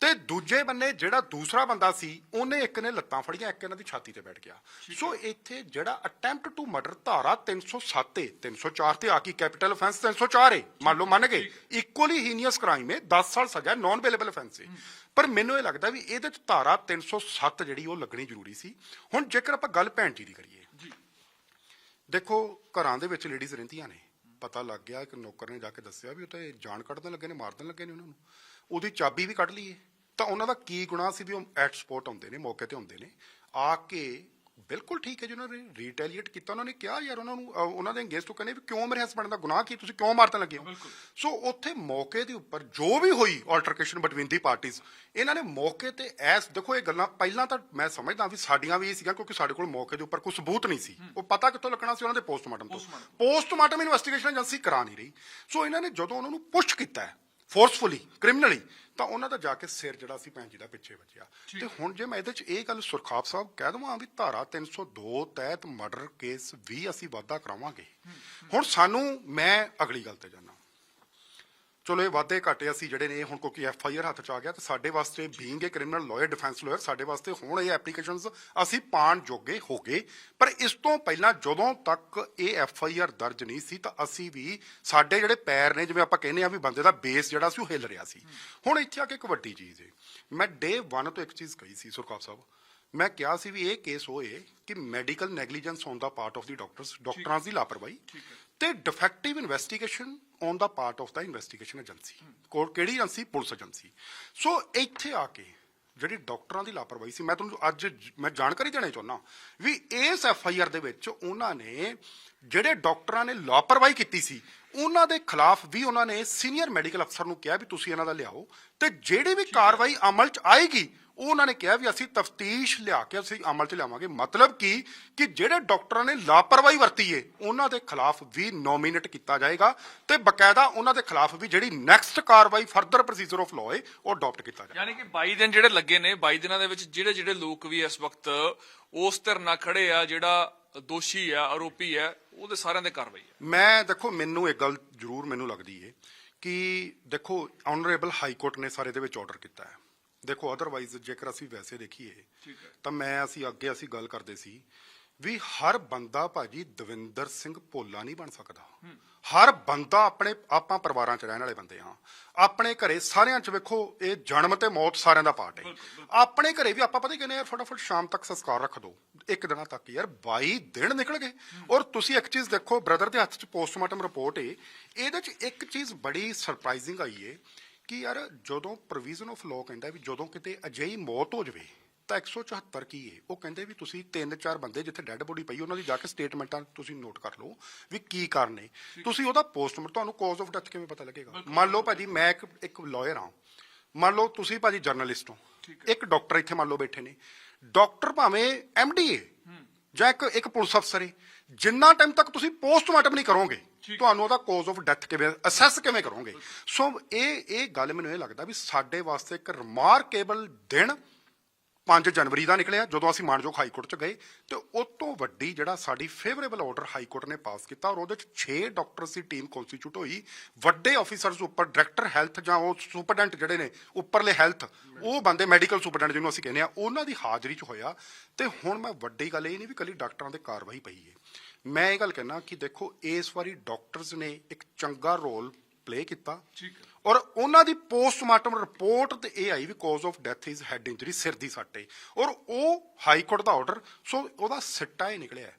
D: ਤੇ ਦੂਜੇ ਬੰਨੇ ਜਿਹੜਾ ਦੂਸਰਾ ਬੰਦਾ ਸੀ ਉਹਨੇ ਇੱਕ ਨੇ ਲੱਤਾਂ ਫੜੀਆਂ ਇੱਕ ਇਹਨਾਂ ਦੀ ਛਾਤੀ ਤੇ ਬੈਠ ਗਿਆ। ਸੋ ਇੱਥੇ ਜਿਹੜਾ ਅਟੈਂਪਟ ਟੂ ਮਰਡਰ ਧਾਰਾ 307 ਏ 304 ਤੇ ਆ ਕੀ ਕੈਪੀਟਲ ਅਫੈਂਸ 304 ਏ ਮੰਨ ਲਓ ਮੰਨ ਗਏ। ਇਕੁਅਲੀ ਹੀਨੀਅਸ ਕ੍ਰਾਈਮ ਏ 10 ਸਾਲ ਸਜ਼ਾ ਨਾਨ ਅਵੇਲੇਬਲ ਅਫੈਂਸ ਏ ਪਰ ਮੈਨੂੰ ਇਹ ਲੱਗਦਾ ਵੀ ਇਹਦੇ ਚ ਧਾਰਾ 307 ਜਿਹੜੀ ਉਹ ਲੱਗਣੀ ਜ਼ਰੂਰੀ ਸੀ। ਹੁਣ ਜੇਕਰ ਆਪਾਂ ਗੱਲ ਭੈਣ ਜੀ ਦੀ ਕਰੀਏ।
A: ਜੀ।
D: ਦੇਖੋ ਘਰਾਂ ਦੇ ਵਿੱਚ ਲੇਡੀਜ਼ ਰਹਿੰਦੀਆਂ ਨੇ। ਪਤਾ ਲੱਗ ਗਿਆ ਕਿ ਨੌਕਰ ਨੇ ਜਾ ਕੇ ਦੱਸਿਆ ਵੀ ਉਹ ਤਾਂ ਜਾਨ ਕੱਢਣ ਲੱਗੇ ਨੇ ਮਾਰਨ ਲੱਗੇ ਨੇ ਉਹਨਾਂ ਨੂੰ। ਉਹਦੀ ਚਾਬੀ ਵੀ ਕੱਢ ਲਈਏ। ਤਾਂ ਉਹਨਾਂ ਦਾ ਕੀ ਗੁਨਾਹ ਸੀ ਵੀ ਉਹ ਐਟ ਸਪੋਰਟ ਹੁੰਦੇ ਨੇ ਮੌਕੇ ਤੇ ਹੁੰਦੇ ਨੇ। ਆ ਕੇ ਬਿਲਕੁਲ ਠੀਕ ਹੈ ਜੀ ਉਹਨਾਂ ਨੇ ਰੀਟੈਲੀਏਟ ਕੀਤਾ। ਉਹਨਾਂ ਨੇ ਕਿਹਾ ਯਾਰ ਉਹਨਾਂ ਨੂੰ ਉਹਨਾਂ ਦੇ ਅਗੇਂਸਟ ਕਹਿੰਦੇ ਵੀ ਕਿਉਂ ਮੇਰੇ ਹਸਬੰਡ ਦਾ ਗੁਨਾਹ ਕੀ ਤੁਸੀਂ ਕਿਉਂ ਮਾਰਨ ਲੱਗੇ ਹੋ? ਸੋ ਉੱਥੇ ਮੌਕੇ ਦੇ ਉੱਪਰ ਜੋ ਵੀ ਹੋਈ ਆਲਟਰਕੇਸ਼ਨ ਬਿਟਵੀਨ ਦੀ ਪਾਰਟੀਆਂ ਇਹਨਾਂ ਨੇ ਮੌਕੇ ਤੇ ਐਸ ਦੇਖੋ ਇਹ ਗੱਲਾਂ ਪਹਿਲਾਂ ਤਾਂ ਮੈਂ ਸਮਝਦਾ ਵੀ ਸਾਡੀਆਂ ਵੀ ਇਹ ਸੀਗੀਆਂ ਕਿਉਂਕਿ ਸਾਡੇ ਕੋਲ ਮੌਕੇ ਦੇ ਉੱਪਰ ਕੋਈ ਸਬੂਤ ਨਹੀਂ ਸੀ। ਉਹ ਪਤਾ ਕਿੱਥੋਂ ਲੱਗਣਾ ਸੀ ਉਹਨਾਂ ਦੇ ਪੋਸਟਮਾਰਟਮ ਤੋਂ। ਪੋਸਟਮਾਰਟਮ ਇਨਵੈਸਟੀਗੇਸ਼ਨ ਏਜੰਸੀ ਕਰਾ ਨਹੀਂ ਰਹੀ। ਸੋ ਇਹਨਾਂ ਨੇ ਜਦੋਂ ਉਹਨਾਂ ਨੂੰ ਪੁਸ਼ ਕੀਤਾ ਫੋਰਸਫੁਲੀ ਕ੍ਰਿਮੀਨਲੀ ਤਾਂ ਉਹਨਾਂ ਦਾ ਜਾ ਕੇ ਸਿਰ ਜਿਹੜਾ ਸੀ ਭੈਣ ਜੀ ਦਾ ਪਿੱਛੇ ਵੱਜਿਆ। ਤੇ ਹੁਣ ਜੇ ਮੈਂ ਇਹਦੇ ਚ ਇਹ ਗੱਲ ਸੁਰਖਾਪ ਸਾਹਿਬ ਕਹਿ ਦਵਾਂ ਵੀ ਧਾਰਾ 302 ਤਹਿਤ ਮਰਡਰ ਕੇਸ ਵੀ ਅਸੀਂ ਵਾਅਦਾ ਕਰਾਵਾਂਗੇ। ਹੁਣ ਸਾਨੂੰ ਮੈਂ ਅਗਲੀ ਗੱਲ ਤੇ ਜਾਣਾ ਚਲੋ ਇਹ ਵਾਅਦੇ ਘਾਟੇ ਅਸੀਂ ਜਿਹੜੇ ਨੇ ਹੁਣ ਕਿਉਂਕਿ ਐਫ ਆਈ ਆਰ ਹੱਥ ਚ ਆ ਗਿਆ ਤੇ ਸਾਡੇ ਵਾਸਤੇ being a criminal lawyer defence lawyer ਸਾਡੇ ਵਾਸਤੇ ਹੁਣ ਇਹ ਐਪਲੀਕੇਸ਼ਨਸ ਅਸੀਂ ਪਾਣ ਜੋਗੇ ਹੋ ਗਏ। ਪਰ ਇਸ ਤੋਂ ਪਹਿਲਾਂ ਜਦੋਂ ਤੱਕ ਇਹ ਐਫ ਆਈ ਆਰ ਦਰਜ ਨਹੀਂ ਸੀ ਤਾਂ ਅਸੀਂ ਵੀ ਸਾਡੇ ਜਿਹੜੇ ਪੈਰ ਨੇ ਜਿਵੇਂ ਆਪਾਂ ਕਹਿੰਦੇ ਆ ਵੀ ਬੰਦੇ ਦਾ ਬੇਸ ਜਿਹੜਾ ਸੀ ਉਹ ਹਿੱਲ ਰਿਹਾ ਸੀ। ਹੁਣ ਇੱਥੇ ਆ ਕੇ ਇੱਕ ਵੱਡੀ ਚੀਜ਼ ਹੈ ਮੈਂ ਡੇ 1 ਤੋਂ ਇੱਕ ਚੀਜ਼ ਕਹੀ ਸੀ ਸੁਰਖਾਬ ਸਾਹਿਬ। ਮੈਂ ਕਿਹਾ ਸੀ ਵੀ ਇਹ ਕੇਸ ਹੋਏ ਕਿ medical negligence on the part of the doctors ਡਾਕਟਰਾਂ ਦੀ ਲਾਪਰਵਾਹੀ। ਤੇ defective investigation on the part of the investigation agency ਕੋਲ ਕਿਹੜੀ ਏਜੰਸੀ ਪੁਲਿਸ ਏਜੰਸੀ ਸੋ ਇੱਥੇ ਆ ਕੇ ਜਿਹੜੀ ਡਾਕਟਰਾਂ ਦੀ ਲਾਪਰਵਾਹੀ ਸੀ ਮੈਂ ਤੁਹਾਨੂੰ ਅੱਜ ਮੈਂ ਜਾਣਕਾਰੀ ਦੇਣਾ ਚਾਹੁੰਦਾ ਵੀ ਇਸ ਐਫ ਆਈ ਆਰ ਦੇ ਵਿੱਚ ਉਹਨਾਂ ਨੇ ਜਿਹੜੇ ਡਾਕਟਰਾਂ ਨੇ ਲਾਪਰਵਾਹੀ ਕੀਤੀ ਸੀ ਉਹਨਾਂ ਦੇ ਖਿਲਾਫ ਵੀ ਉਹਨਾਂ ਨੇ ਸੀਨੀਅਰ ਮੈਡੀਕਲ ਅਫਸਰ ਨੂੰ ਕਿਹਾ ਵੀ ਤੁਸੀਂ ਇਹਨਾਂ ਦਾ ਲਿਆਓ ਤੇ ਜਿਹੜੀ ਵੀ ਕਾਰਵਾਈ ਅਮਲ 'ਚ ਆਏਗੀ ਉਹਨਾਂ ਨੇ ਕਿਹਾ ਵੀ ਅਸੀਂ ਤਫਤੀਸ਼ ਲਿਆ ਕੇ ਅਸੀਂ ਅਮਲ 'ਚ ਲਿਆਵਾਂਗੇ। ਮਤਲਬ ਕੀ? ਕਿ ਜਿਹੜੇ ਡਾਕਟਰਾਂ ਨੇ ਲਾਪਰਵਾਹੀ ਵਰਤੀ ਏ ਉਹਨਾਂ ਦੇ ਖਿਲਾਫ ਵੀ ਨੋਮੀਨੇਟ ਕੀਤਾ ਜਾਏਗਾ ਤੇ ਬਕਾਇਦਾ ਉਹਨਾਂ ਦੇ ਖਿਲਾਫ ਵੀ ਜਿਹੜੀ ਨੈਕਸਟ ਕਾਰਵਾਈ ਫਰਦਰ ਪ੍ਰੋਸੀਜਰ ਆਫ ਲਾਅ ਏ ਉਹ ਅਡਾਪਟ ਕੀਤਾ ਜਾਏਗਾ
A: ਯਾਨੀ ਕਿ 22 ਦਿਨ ਜਿਹੜੇ ਲੱਗੇ ਨੇ 22 ਦਿਨਾਂ ਦੇ ਵਿੱਚ ਜਿਹੜੇ ਜਿਹੜੇ ਲੋਕ ਵੀ ਇਸ ਵਕਤ ਉਸ ਧਿਰ ਨਾਲ ਖੜੇ ਆ ਜਿਹੜਾ ਦੋਸ਼ੀ ਆ ਆਰੋਪੀ ਆ ਉਹਦੇ ਸਾਰਿਆਂ ਦੇ ਕਾਰਵਾਈ ਆ।
D: ਮੈਂ ਦੇਖੋ ਮੈਨੂੰ ਇੱਕ ਗੱਲ ਜ਼ਰੂਰ ਮੈਨੂੰ ਲੱਗਦੀ ਏ ਕਿ ਦੇਖੋ ਆਨਰੇਬਲ ਹਾਈ ਕੋਰਟ ਨੇ ਸਾਰੇ ਦੇ ਵਿੱਚ ਆਰਡਰ ਕੀਤਾ ਹੈ। ਦੇਖੋ ਅਦਰਵਾਈਜ਼ ਜੇਕਰ ਅਸੀਂ ਵੈਸੇ ਦੇਖੀਏ ਤਾਂ ਮੈਂ ਅਸੀਂ ਅੱਗੇ ਅਸੀਂ ਗੱਲ ਕਰਦੇ ਸੀ ਵੀ ਹਰ ਬੰਦਾ ਭਾਜੀ ਦਵਿੰਦਰ ਸਿੰਘ ਭੋਲਾ ਨਹੀਂ ਬਣ ਸਕਦਾ। ਹਰ ਬੰਦਾ ਆਪਣੇ ਆਪਾਂ ਪਰਿਵਾਰਾਂ 'ਚ ਰਹਿਣ ਵਾਲੇ ਬੰਦੇ ਹਾਂ। ਆਪਣੇ ਘਰੇ ਸਾਰਿਆਂ 'ਚ ਵੇਖੋ ਇਹ ਜਨਮ ਤੇ ਮੌਤ ਸਾਰਿਆਂ ਦਾ ਪਾਰਟ ਹੈ। ਆਪਣੇ ਘਰੇ ਵੀ ਆਪਾਂ ਪਤਾ ਹੀ ਕਹਿੰਦੇ ਯਾਰ ਫਟਾਫਟ ਸ਼ਾਮ ਤੱਕ ਸੰਸਕਾਰ ਰੱਖ ਦਿਓ। ਇੱਕ ਦਿਨਾਂ ਤੱਕ ਯਾਰ 22 ਦਿਨ ਨਿਕਲ ਗਏ। ਔਰ ਤੁਸੀਂ ਇੱਕ ਚੀਜ਼ ਦੇਖੋ ਬ੍ਰਦਰ ਦੇ ਹੱਥ 'ਚ ਪੋਸਟਮਾਰਟਮ ਰਿਪੋਰਟ ਏ। ਇਹਦੇ 'ਚ ਇੱਕ ਚੀਜ਼ ਬੜੀ ਸਰਪ੍ਰਾਈਜ਼ਿੰਗ ਆਈ ਏ ਕਿ ਯਾਰ ਜਦੋਂ ਪ੍ਰੋਵੀਜ਼ਨ ਆਫ ਲਾਅ ਕਹਿੰਦਾ ਵੀ ਜਦੋਂ ਕਿਤੇ ਅਜਿਹੀ ਮੌਤ ਹੋ ਜਵੇ ਤਾਂ 174 ਕੀ ਏ? ਉਹ ਕਹਿੰਦੇ ਵੀ ਤੁਸੀਂ ਤਿੰਨ ਚਾਰ ਬੰਦੇ ਜਿੱਥੇ ਡੈੱਡ ਬੋਡੀ ਪਈ ਉਹਨਾਂ ਦੀ ਜਾ ਕੇ ਸਟੇਟਮੈਂਟਾਂ ਤੁਸੀਂ ਨੋਟ ਕਰ ਲਓ ਵੀ ਕੀ ਕਾਰਨ ਏ। ਤੁਸੀਂ ਉਹਦਾ ਪੋਸਟਮਾਰਟਮ ਤੁਹਾਨੂੰ ਕਾਜ਼ ਆਫ ਡੈਥ ਕਿਵੇਂ ਪਤਾ ਲੱਗੇਗਾ? ਮੰਨ ਲਓ ਭਾਜੀ ਮੈਂ ਇੱਕ ਇੱਕ ਲਾਇਰ ਹਾਂ। ਮੰਨ ਲਓ ਤੁਸੀਂ ਭਾਜੀ ਜਰਨਲਿਸਟ ਹੋ। ਇੱਕ ਡਾਕਟਰ ਇੱਥੇ ਮੰਨ ਲਓ ਬੈਠੇ ਨੇ। ਡਾਕਟਰ ਭਾਵੇਂ ਐਮਡੀ ਏ ਜਾਂ ਇੱਕ ਇੱਕ ਪੁਲਿਸ ਅਫਸਰ ਏ। ਜਿੰਨਾ ਟਾਈਮ ਤੱਕ ਤੁਸੀਂ ਪੋਸਟਮਾਰਟਮ ਨਹੀਂ ਕਰੋਗੇ ਤੁਹਾਨੂੰ ਉਹਦਾ ਕਾਜ਼ ਆਫ ਡੈਥ ਕਿਵੇਂ ਅਸੈਸ ਕਿਵੇਂ ਕਰੋਗੇ। ਸੋ ਇਹ ਇਹ ਗੱਲ ਮੈਨੂੰ ਇਹ ਲੱਗਦਾ ਵੀ ਸਾਡੇ ਵਾਸਤੇ ਇੱਕ ਰਿਮਾਰਕੇਬਲ ਦਿਨ 5 ਜਨਵਰੀ ਦਾ ਨਿਕਲਿਆ, ਜਦੋਂ ਅਸੀਂ ਮਾਨਯੋਗ ਹਾਈ ਕੋਰਟ ਚ ਗਏ ਤੇ ਉਸ ਤੋਂ ਵੱਡੀ ਜਿਹੜਾ ਸਾਡੀ ਫੇਵਰੇਬਲ ਆਰਡਰ ਹਾਈ ਕੋਰਟ ਨੇ ਪਾਸ ਕੀਤਾ ਔਰ ਉਹਦੇ ਚ 6 ਡਾਕਟਰਸ ਦੀ ਟੀਮ ਕਨਸਟੀਟਿਊਟ ਹੋਈ। ਵੱਡੇ ਆਫੀਸਰਸ ਉੱਪਰ ਡਾਇਰੈਕਟਰ ਹੈਲਥ ਜਾਂ ਉਹ ਸੁਪਰਡੈਂਟ ਜਿਹੜੇ ਨੇ, ਉੱਪਰਲੇ ਹੈਲਥ ਉਹ ਬੰਦੇ ਮੈਡੀਕਲ ਸੁਪਰਡੈਂਟ ਜਿਹਨੂੰ ਅਸੀਂ ਕਹਿੰਦੇ ਆ, ਉਹਨਾਂ ਦੀ ਹਾਜ਼ਰੀ ਚ ਹੋਇਆ। ਤੇ ਹੁਣ ਮੈਂ ਵੱਡੀ ਗੱਲ ਇਹ ਨਹੀਂ ਵੀ ਕੱਲੀ ਡਾਕਟਰਾਂ 'ਤੇ ਕਾਰਵਾਈ ਪਈ ਹੈ ਮੈਂ ਇਹ ਗੱਲ ਕਹਿਣਾ ਕਿ ਦੇਖੋ, ਇਸ ਵਾਰੀ ਡਾਕਟਰਸ ਨੇ ਇੱਕ ਚੰਗਾ ਰੋਲ ਪਲੇ ਕੀਤਾ। ਠੀਕ ਔਰ ਉਹਨਾਂ ਦੀ ਪੋਸਟਮਾਰਟਮ ਰਿਪੋਰਟ ਤੇ ਇਹ ਆਈ ਵੀ cause of death is head injury ਸਿਰ ਦੀ ਸੱਟ ਹੈ। ਔਰ ਉਹ ਹਾਈ ਕੋਰਟ ਦਾ ਆਰਡਰ ਸੋ ਉਹਦਾ ਸਿੱਟਾ ਇਹ ਨਿਕਲਿਆ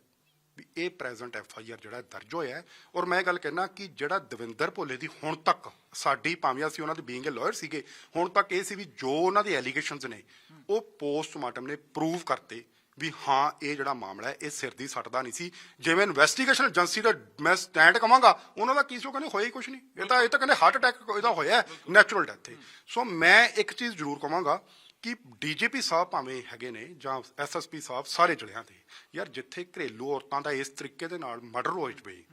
D: ਵੀ ਇਹ ਪ੍ਰੈਜ਼ੈਂਟ ਐਫ ਆਈ ਆਰ ਜਿਹੜਾ ਦਰਜ ਹੋਇਆ ਔਰ ਮੈਂ ਇਹ ਗੱਲ ਕਹਿਣਾ ਕਿ ਜਿਹੜਾ ਦਵਿੰਦਰ ਭੋਲੇ ਦੀ ਹੁਣ ਤੱਕ ਸਾਡੀ ਭਾਵੇਂ ਅਸੀਂ ਉਹਨਾਂ ਦੇ ਬੀਇੰਗ ਅ ਲਾਇਰ ਸੀਗੇ, ਹੁਣ ਤੱਕ ਇਹ ਸੀ ਵੀ ਜੋ ਉਹਨਾਂ ਦੇ ਐਲੀਗੇਸ਼ਨਸ ਨੇ, ਉਹ ਪੋਸਟਮਾਰਟਮ ਨੇ ਪ੍ਰੂਵ ਕਰਤੇ। ਵੀ ਹਾਂ, ਇਹ ਜਿਹੜਾ ਮਾਮਲਾ ਹੈ, ਇਹ ਸਿਰ ਦੀ ਸੱਟਦਾ ਨਹੀਂ ਸੀ। ਜਿਵੇਂ ਇਨਵੈਸਟੀਗੇਸ਼ਨ ਏਜੰਸੀ ਦਾ ਮੈਂ ਸਟੈਂਡ ਕਵਾਂਗਾ, ਉਹਨਾਂ ਦਾ ਕੀ ਸੋ ਕਹਿੰਦੇ ਹੋਇਆ ਹੀ ਕੁਝ ਨਹੀਂ। ਇਹ ਤਾਂ ਇਹ ਤਾਂ ਕਹਿੰਦੇ ਹਾਰਟ ਅਟੈਕ ਇਹਦਾ ਹੋਇਆ ਨੈਚੁਰਲ ਡੈਥ ਹੈ ਸੋ ਮੈਂ ਇੱਕ ਚੀਜ਼ ਜ਼ਰੂਰ ਕਵਾਂਗਾ ਕਿ ਡੀਜੀਪੀ ਸਾਹਿਬ ਭਾਵੇਂ ਹੈਗੇ ਨੇ ਜਾਂ ਐਸਐਸਪੀ ਸਾਹਿਬ ਸਾਰੇ ਜ਼ਿਲ੍ਹਿਆਂ ਦੇ, ਯਾਰ ਜਿੱਥੇ ਘਰੇਲੂ ਔਰਤਾਂ ਦਾ ਇਸ ਤਰੀਕੇ ਦੇ ਨਾਲ ਮਰਡਰ ਹੋ ਜਵੇ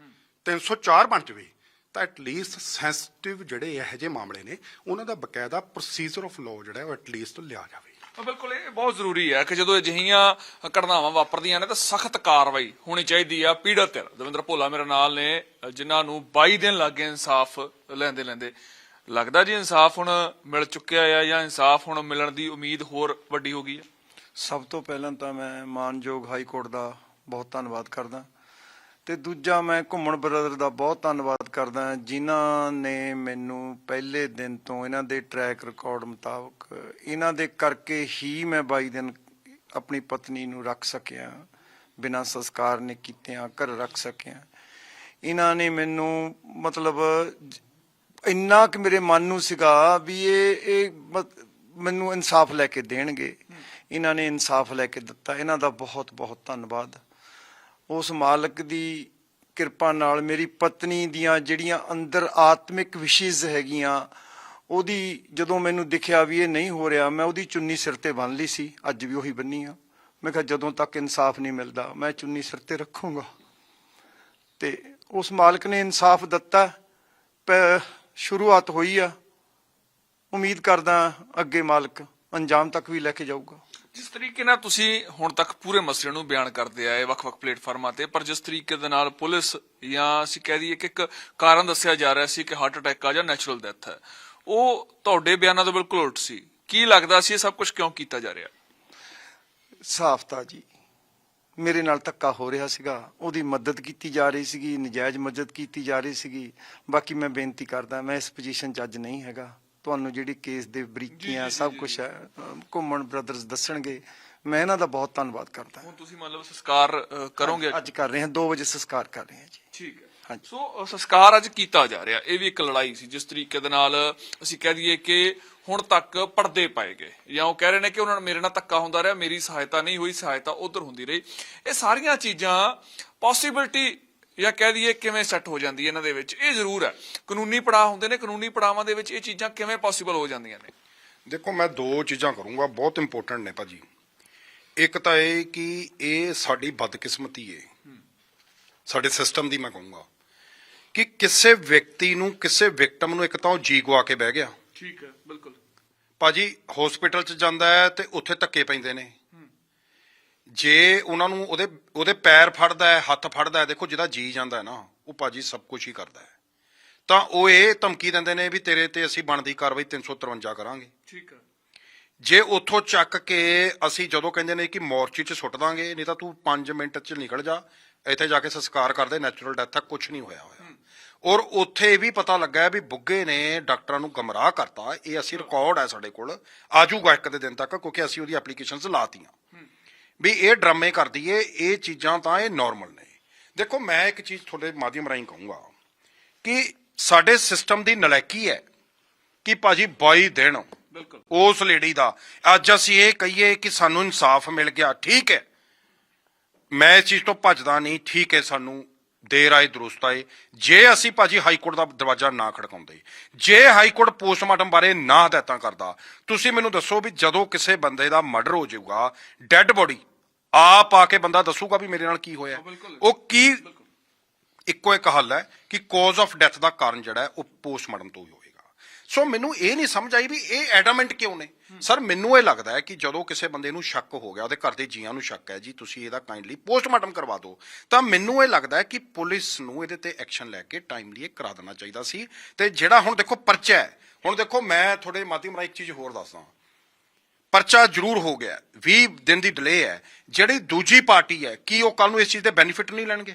D: 304 ਬਣ ਜਵੇ, ਤਾਂ ਐਟਲੀਸਟ ਸੈਂਸਿਟਿਵ ਜਿਹੜੇ ਇਹੋ ਜਿਹੇ ਮਾਮਲੇ ਨੇ, ਉਹਨਾਂ ਦਾ ਬਕਾਇਦਾ ਪ੍ਰੋਸੀਜਰ ਆਫ ਲਾਅ ਜਿਹੜਾ ਉਹ ਐਟਲੀਸਟ ਲਿਆ ਜਾਵੇ।
A: ਬਿਲਕੁਲ, ਇਹ ਬਹੁਤ ਜ਼ਰੂਰੀ ਹੈ ਕਿ ਜਦੋਂ ਅਜਿਹੀਆਂ ਘਟਨਾਵਾਂ ਵਾਪਰਦੀਆਂ ਨੇ ਤਾਂ ਸਖਤ ਕਾਰਵਾਈ ਹੋਣੀ ਚਾਹੀਦੀ ਆ, ਪੀੜਤ ਧਿਰ ਦਵਿੰਦਰ ਭੋਲਾ ਮੇਰੇ ਨਾਲ ਨੇ, ਜਿਨ੍ਹਾਂ ਨੂੰ 22 ਦਿਨ ਲੱਗੇ ਇਨਸਾਫ ਲੈਂਦੇ ਲੈਂਦੇ ਲੱਗਦਾ ਜੀ ਇਨਸਾਫ ਹੁਣ ਮਿਲ ਚੁੱਕਿਆ ਆ ਜਾਂ ਇਨਸਾਫ ਹੁਣ ਮਿਲਣ ਦੀ ਉਮੀਦ ਹੋਰ ਵੱਡੀ ਹੋ ਗਈ ਹੈ
C: ਸਭ ਤੋਂ ਪਹਿਲਾਂ ਤਾਂ ਮੈਂ ਮਾਨਯੋਗ ਹਾਈ ਕੋਰਟ ਦਾ ਬਹੁਤ ਧੰਨਵਾਦ ਕਰਦਾ। ਤੇ ਦੂਜਾ ਮੈਂ ਘੁੰਮਣ ਬ੍ਰਦਰ ਦਾ ਬਹੁਤ ਧੰਨਵਾਦ ਕਰਦਾ ਜਿਨ੍ਹਾਂ ਨੇ ਮੈਨੂੰ ਪਹਿਲੇ ਦਿਨ ਤੋਂ ਇਹਨਾਂ ਦੇ ਟਰੈਕ ਰਿਕਾਰਡ ਮੁਤਾਬਕ ਇਹਨਾਂ ਦੇ ਕਰਕੇ ਹੀ ਮੈਂ 22 ਦਿਨ ਆਪਣੀ ਪਤਨੀ ਨੂੰ ਰੱਖ ਸਕਿਆ ਬਿਨਾਂ ਸੰਸਕਾਰ ਨੇ ਕੀਤਿਆਂ ਘਰ ਰੱਖ ਸਕਿਆ। ਇਹਨਾਂ ਨੇ ਮੈਨੂੰ ਮਤਲਬ ਇੰਨਾ ਕਿ ਮੇਰੇ ਮਨ ਨੂੰ ਸੀਗਾ ਵੀ ਇਹ ਇਹ ਮੈਨੂੰ ਇਨਸਾਫ ਲੈ ਕੇ ਦੇਣਗੇ। ਇਹਨਾਂ ਨੇ ਇਨਸਾਫ ਲੈ ਕੇ ਦਿੱਤਾ। ਇਹਨਾਂ ਦਾ ਬਹੁਤ ਬਹੁਤ ਧੰਨਵਾਦ। ਉਸ ਮਾਲਕ ਦੀ ਕਿਰਪਾ ਨਾਲ ਮੇਰੀ ਪਤਨੀ ਦੀਆਂ ਜਿਹੜੀਆਂ ਅੰਦਰ ਆਤਮਿਕ ਵਿਸ਼ੇਸ਼ ਹੈਗੀਆਂ, ਉਹਦੀ ਜਦੋਂ ਮੈਨੂੰ ਦਿਖਿਆ ਵੀ ਇਹ ਨਹੀਂ ਹੋ ਰਿਹਾ, ਮੈਂ ਉਹਦੀ ਚੁੰਨੀ ਸਿਰ ਤੇ ਬੰਨ ਲਈ ਸੀ, ਅੱਜ ਵੀ ਉਹੀ ਬੰਨੀ ਆ। ਮੈਂ ਕਿਹਾ ਜਦੋਂ ਤੱਕ ਇਨਸਾਫ ਨਹੀਂ ਮਿਲਦਾ, ਮੈਂ ਚੁੰਨੀ ਸਿਰ ਤੇ ਰੱਖੂੰਗਾ। ਤੇ ਉਸ ਮਾਲਕ ਨੇ ਇਨਸਾਫ ਦਿੱਤਾ, ਪ- ਸ਼ੁਰੂਆਤ ਹੋਈ ਆ। ਉਮੀਦ ਕਰਦਾ ਅੱਗੇ ਮਾਲਕ ਅੰਜਾਮ ਤੱਕ ਵੀ ਲੈ ਕੇ ਜਾਊਗਾ।
A: ਜਿਸ ਤਰੀਕੇ ਨਾਲ ਤੁਸੀਂ ਹੁਣ ਤੱਕ ਪੂਰੇ ਮਸਲੇ ਨੂੰ ਬਿਆਨ ਕਰਦੇ ਆਏ ਵੱਖ-ਵੱਖ ਪਲੇਟਫਾਰਮਾਂ ਤੇ ਪਰ ਜਿਸ ਤਰੀਕੇ ਦੇ ਨਾਲ ਪੁਲਿਸ ਜਾਂ ਅਸੀਂ ਕਹਿ ਦਈਏ ਕਿ ਇੱਕ ਕਾਰਨ ਦੱਸਿਆ ਜਾ ਰਿਹਾ ਸੀ ਕਿ ਹਾਰਟ ਅਟੈਕ ਆ ਜਾਂ ਨੈਚੁਰਲ ਡੈਥ ਹੈ ਉਹ ਤੁਹਾਡੇ ਬਿਆਨਾਂ ਤੋਂ ਬਿਲਕੁਲ ਉਲਟ ਸੀ। ਕੀ ਲੱਗਦਾ ਸੀ ਇਹ ਸਭ ਕੁਝ ਕਿਉਂ ਕੀਤਾ ਜਾ ਰਿਹਾ?
C: ਸਾਫਤਾ ਜੀ ਮੇਰੇ ਨਾਲ ਧੱਕਾ ਹੋ ਰਿਹਾ ਸੀਗਾ। ਉਹਦੀ ਮਦਦ ਕੀਤੀ ਜਾ ਰਹੀ ਸੀਗੀ ਨਜਾਇਜ਼ ਮਦਦ ਕੀਤੀ ਜਾ ਰਹੀ ਸੀਗੀ। ਬਾਕੀ ਮੈਂ ਬੇਨਤੀ ਕਰਦਾ ਮੈਂ ਇਸ ਪੋਜੀਸ਼ਨ 'ਚ ਅੱਜ ਨਹੀਂ ਹੈਗਾ। ਤੁਹਾਨੂੰ ਜਿਹੜੀ ਕੇਸ ਦੇ ਬਰੀਕੀਆਂ ਸਭ ਕੁਝ ਘੁੰਮਣ ਬ੍ਰਦਰਸ ਦੱਸਣਗੇ ਮੈਂ ਇਹਨਾਂ ਦਾ ਬਹੁਤ ਧੰਨਵਾਦ ਕਰਦਾ।
A: ਹੁਣ ਤੁਸੀਂ ਮਤਲਬ ਸੰਸਕਾਰ ਕਰੋਗੇ
C: ਅੱਜ ਕਰ ਰਹੇ ਹਾਂ 2 ਵਜੇ ਸੰਸਕਾਰ ਕਰ ਰਹੇ ਹਾਂ ਜੀ।
A: ਠੀਕ ਹੈ। ਸੋ ਸੰਸਕਾਰ ਅੱਜ ਕੀਤਾ ਜਾ ਰਿਹਾ ਇਹ ਵੀ ਇੱਕ ਲੜਾਈ ਸੀ ਜਿਸ ਤਰੀਕੇ ਦੇ ਨਾਲ ਅਸੀਂ ਕਹਿ ਦਈਏ ਕਿ ਹੁਣ ਤੱਕ ਪਰਦੇ ਪਾਏ ਗਏ ਜਾਂ ਉਹ ਕਹਿ ਰਹੇ ਨੇ ਕਿ ਉਹਨਾਂ ਨਾਲ ਮੇਰੇ ਨਾਲ ਧੱਕਾ ਹੁੰਦਾ ਰਿਹਾ ਮੇਰੀ ਸਹਾਇਤਾ ਨਹੀਂ ਹੋਈ ਸਹਾਇਤਾ ਉਧਰ ਹੁੰਦੀ ਰਹੀ। ਇਹ ਸਾਰੀਆਂ ਚੀਜ਼ਾਂ ਪੋਸਿਬਿਲਿਟੀ ਜਾਂ ਕਹਿ ਦਈਏ ਕਿਵੇਂ ਸੈੱਟ ਹੋ ਜਾਂਦੀ ਹੈ ਇਹਨਾਂ ਦੇ ਵਿੱਚ ਇਹ ਜ਼ਰੂਰ ਹੈ। ਕਾਨੂੰਨੀ ਪੜਾਅ ਹੁੰਦੇ ਨੇ ਕਾਨੂੰਨੀ ਪੜਾਵਾਂ ਦੇ ਵਿੱਚ ਇਹ ਚੀਜ਼ਾਂ ਕਿਵੇਂ ਪੋਸੀਬਲ ਹੋ ਜਾਂਦੀਆਂ ਨੇ?
B: ਦੇਖੋ ਮੈਂ ਦੋ ਚੀਜ਼ਾਂ ਕਰੂੰਗਾ ਬਹੁਤ ਇੰਪੋਰਟੈਂਟ ਨੇ ਭਾਜੀ। ਇੱਕ ਤਾਂ ਇਹ ਕਿ ਇਹ ਸਾਡੀ ਬਦਕਿਸਮਤੀ ਏ। ਸਾਡੇ ਸਿਸਟਮ ਦੀ ਮੈਂ ਕਹੂੰਗਾ ਕਿ ਕਿਸੇ ਵਿਅਕਤੀ ਨੂੰ ਕਿਸੇ ਵਿਕਟਮ ਨੂੰ ਇੱਕ ਤਾਂ ਉਹ ਜੀ ਗਵਾ ਕੇ ਬਹਿ ਗਿਆ।
A: ਠੀਕ ਹੈ ਬਿਲਕੁਲ।
B: ਭਾਜੀ ਹਸਪੀਟਲ ਚ ਜਾਂਦਾ ਹੈ ਤੇ ਉੱਥੇ ਧੱਕੇ ਪੈਂਦੇ ਨੇ। ਜੇ ਉਹਨਾਂ ਨੂੰ ਉਹਦੇ ਉਹਦੇ ਪੈਰ ਫੜਦਾ ਹੈ ਹੱਥ ਫੜਦਾ ਹੈ ਦੇਖੋ ਜਿਹਦਾ ਜੀ ਜਾਂਦਾ ਹੈ ਨਾ ਉਹ ਭਾਜੀ ਸਭ ਕੁਝ ਹੀ ਕਰਦਾ ਹੈ। ਤਾਂ ਉਹ ਇਹ ਧਮਕੀ ਦਿੰਦੇ ਨੇ ਵੀ ਤੇਰੇ ਤੇ ਅਸੀਂ ਬਣਦੀ ਕਾਰਵਾਈ 353 ਕਰਾਂਗੇ।
A: ਠੀਕ ਹੈ।
B: ਜੇ ਉੱਥੋਂ ਚੱਕ ਕੇ ਅਸੀਂ ਜਦੋਂ ਕਹਿੰਦੇ ਨੇ ਕਿ ਮੋਰਚੇ 'ਚ ਸੁੱਟ ਦਾਂਗੇ ਨਹੀਂ ਤਾਂ ਤੂੰ 5 ਮਿੰਟ 'ਚ ਨਿਕਲ ਜਾ ਇੱਥੇ ਜਾ ਕੇ ਸੰਸਕਾਰ ਕਰਦੇ ਨੈਚੁਰਲ ਡੈਥ ਆ ਕੁਝ ਨਹੀਂ ਹੋਇਆ ਹੋਇਆ। ਔਰ ਉੱਥੇ ਵੀ ਪਤਾ ਲੱਗਾ ਵੀ ਬੁੱਗੇ ਨੇ ਡਾਕਟਰਾਂ ਨੂੰ ਗਮਰਾਹ ਕਰਤਾ ਇਹ ਅਸੀਂ ਰਿਕਾਰਡ ਹੈ ਸਾਡੇ ਕੋਲ ਆਜੂਗਾ ਇੱਕ ਦੇ ਦਿਨ ਤੱਕ ਕਿਉਂਕਿ ਅਸੀਂ ਉਹਦੀ ਐਪਲੀਕੇਸ਼ਨਸ ਲਾਤੀਆਂ। ਵੀ ਇਹ ਡਰਾਮੇ ਕਰਦੀ ਏ ਇਹ ਚੀਜ਼ਾਂ ਤਾਂ ਇਹ ਨਾਰਮਲ ਨੇ। ਦੇਖੋ ਮੈਂ ਇੱਕ ਚੀਜ਼ ਤੁਹਾਡੇ ਮਾਧਿਅਮ ਰਾਹੀਂ ਕਹੂੰਗਾ ਕਿ ਸਾਡੇ ਸਿਸਟਮ ਦੀ ਨਲਾਇਕੀ ਹੈ ਕਿ ਭਾਜੀ 22 ਦਿਨ
A: ਬਿਲਕੁਲ।
B: ਉਸ ਲੇਡੀ ਦਾ। ਅੱਜ ਅਸੀਂ ਇਹ ਕਹੀਏ ਕਿ ਸਾਨੂੰ ਇਨਸਾਫ ਮਿਲ ਗਿਆ ਠੀਕ ਹੈ। ਮੈਂ ਇਸ ਚੀਜ਼ ਤੋਂ ਭੱਜਦਾ ਨਹੀਂ ਠੀਕ ਹੈ ਸਾਨੂੰ। ਦੇਰ ਆਏ ਦਰੁਸਤ ਆਏ। ਜੇ ਅਸੀਂ ਭਾਜੀ ਹਾਈ ਕੋਰਟ ਦਾ ਦਰਵਾਜ਼ਾ ਨਾ ਖੜਕਾਉਂਦੇ ਜੇ ਹਾਈ ਕੋਰਟ ਪੋਸਟਮਾਰਟਮ ਬਾਰੇ ਨਾ ਹਦਾਇਤਾਂ ਕਰਦਾ ਤੁਸੀਂ ਮੈਨੂੰ ਦੱਸੋ ਵੀ ਜਦੋਂ ਕਿਸੇ ਬੰਦੇ ਦਾ ਮਰਡਰ ਹੋ ਜਾਊਗਾ ਡੈੱਡ ਬੋਡੀ ਆਪ ਆ ਕੇ ਬੰਦਾ ਦੱਸੂਗਾ ਵੀ ਮੇਰੇ ਨਾਲ ਕੀ ਹੋਇਆ। ਉਹ ਕੀ ਇੱਕੋ ਇੱਕ ਹੱਲ ਹੈ ਕਿ ਕਾਜ਼ ਆਫ ਡੈਥ ਦਾ ਕਾਰਨ ਜਿਹੜਾ ਉਹ ਪੋਸਟਮਾਰਟਮ ਤੋਂ ਹੀ ਹੋਏਗਾ ਸੋ ਮੈਨੂੰ ਇਹ ਨਹੀਂ ਸਮਝ ਆਈ ਵੀ ਇਹ ਐਡਾਮੈਂਟ ਕਿਉਂ ਨੇ? ਸਰ, ਮੈਨੂੰ ਇਹ ਲੱਗਦਾ ਹੈ ਕਿ ਜਦੋਂ ਕਿਸੇ ਬੰਦੇ ਨੂੰ ਸ਼ੱਕ ਹੋ ਗਿਆ, ਉਹਦੇ ਘਰ ਦੇ ਜੀਆਂ ਨੂੰ ਸ਼ੱਕ ਹੈ, ਜੀ, ਤੁਸੀਂ ਇਹਦਾ ਕਾਈਂਡਲੀ ਪੋਸਟਮਾਰਟਮ ਕਰਵਾ ਦਿਓ, ਤਾਂ ਮੈਨੂੰ ਇਹ ਲੱਗਦਾ ਹੈ ਕਿ ਪੁਲਿਸ ਨੂੰ ਇਹਦੇ ਤੇ ਐਕਸ਼ਨ ਲੈ ਕੇ ਟਾਈਮਲੀ ਇਹ ਕਰਾ ਦੇਣਾ ਚਾਹੀਦਾ ਸੀ। ਤੇ ਜਿਹੜਾ ਹੁਣ ਦੇਖੋ ਪਰਚਾ ਹੈ, ਹੁਣ ਦੇਖੋ ਮੈਂ ਤੁਹਾਡੇ ਮਾਧਿਅਮ ਰਾਹੀਂ ਇੱਕ ਚੀਜ਼ ਹੋਰ ਦੱਸਦਾ ਪਰਚਾ ਜ਼ਰੂਰ ਹੋ ਗਿਆ 20 ਦਿਨ ਦੀ ਡਿਲੇ ਹੈ, ਜਿਹੜੀ ਦੂਜੀ ਪਾਰਟੀ ਹੈ, ਕੀ ਉਹ ਕੱਲ ਨੂੰ ਇਸ ਚੀਜ਼ ਦੇ ਬੈਨੀਫਿਟ ਨਹੀਂ ਲੈਣਗੇ?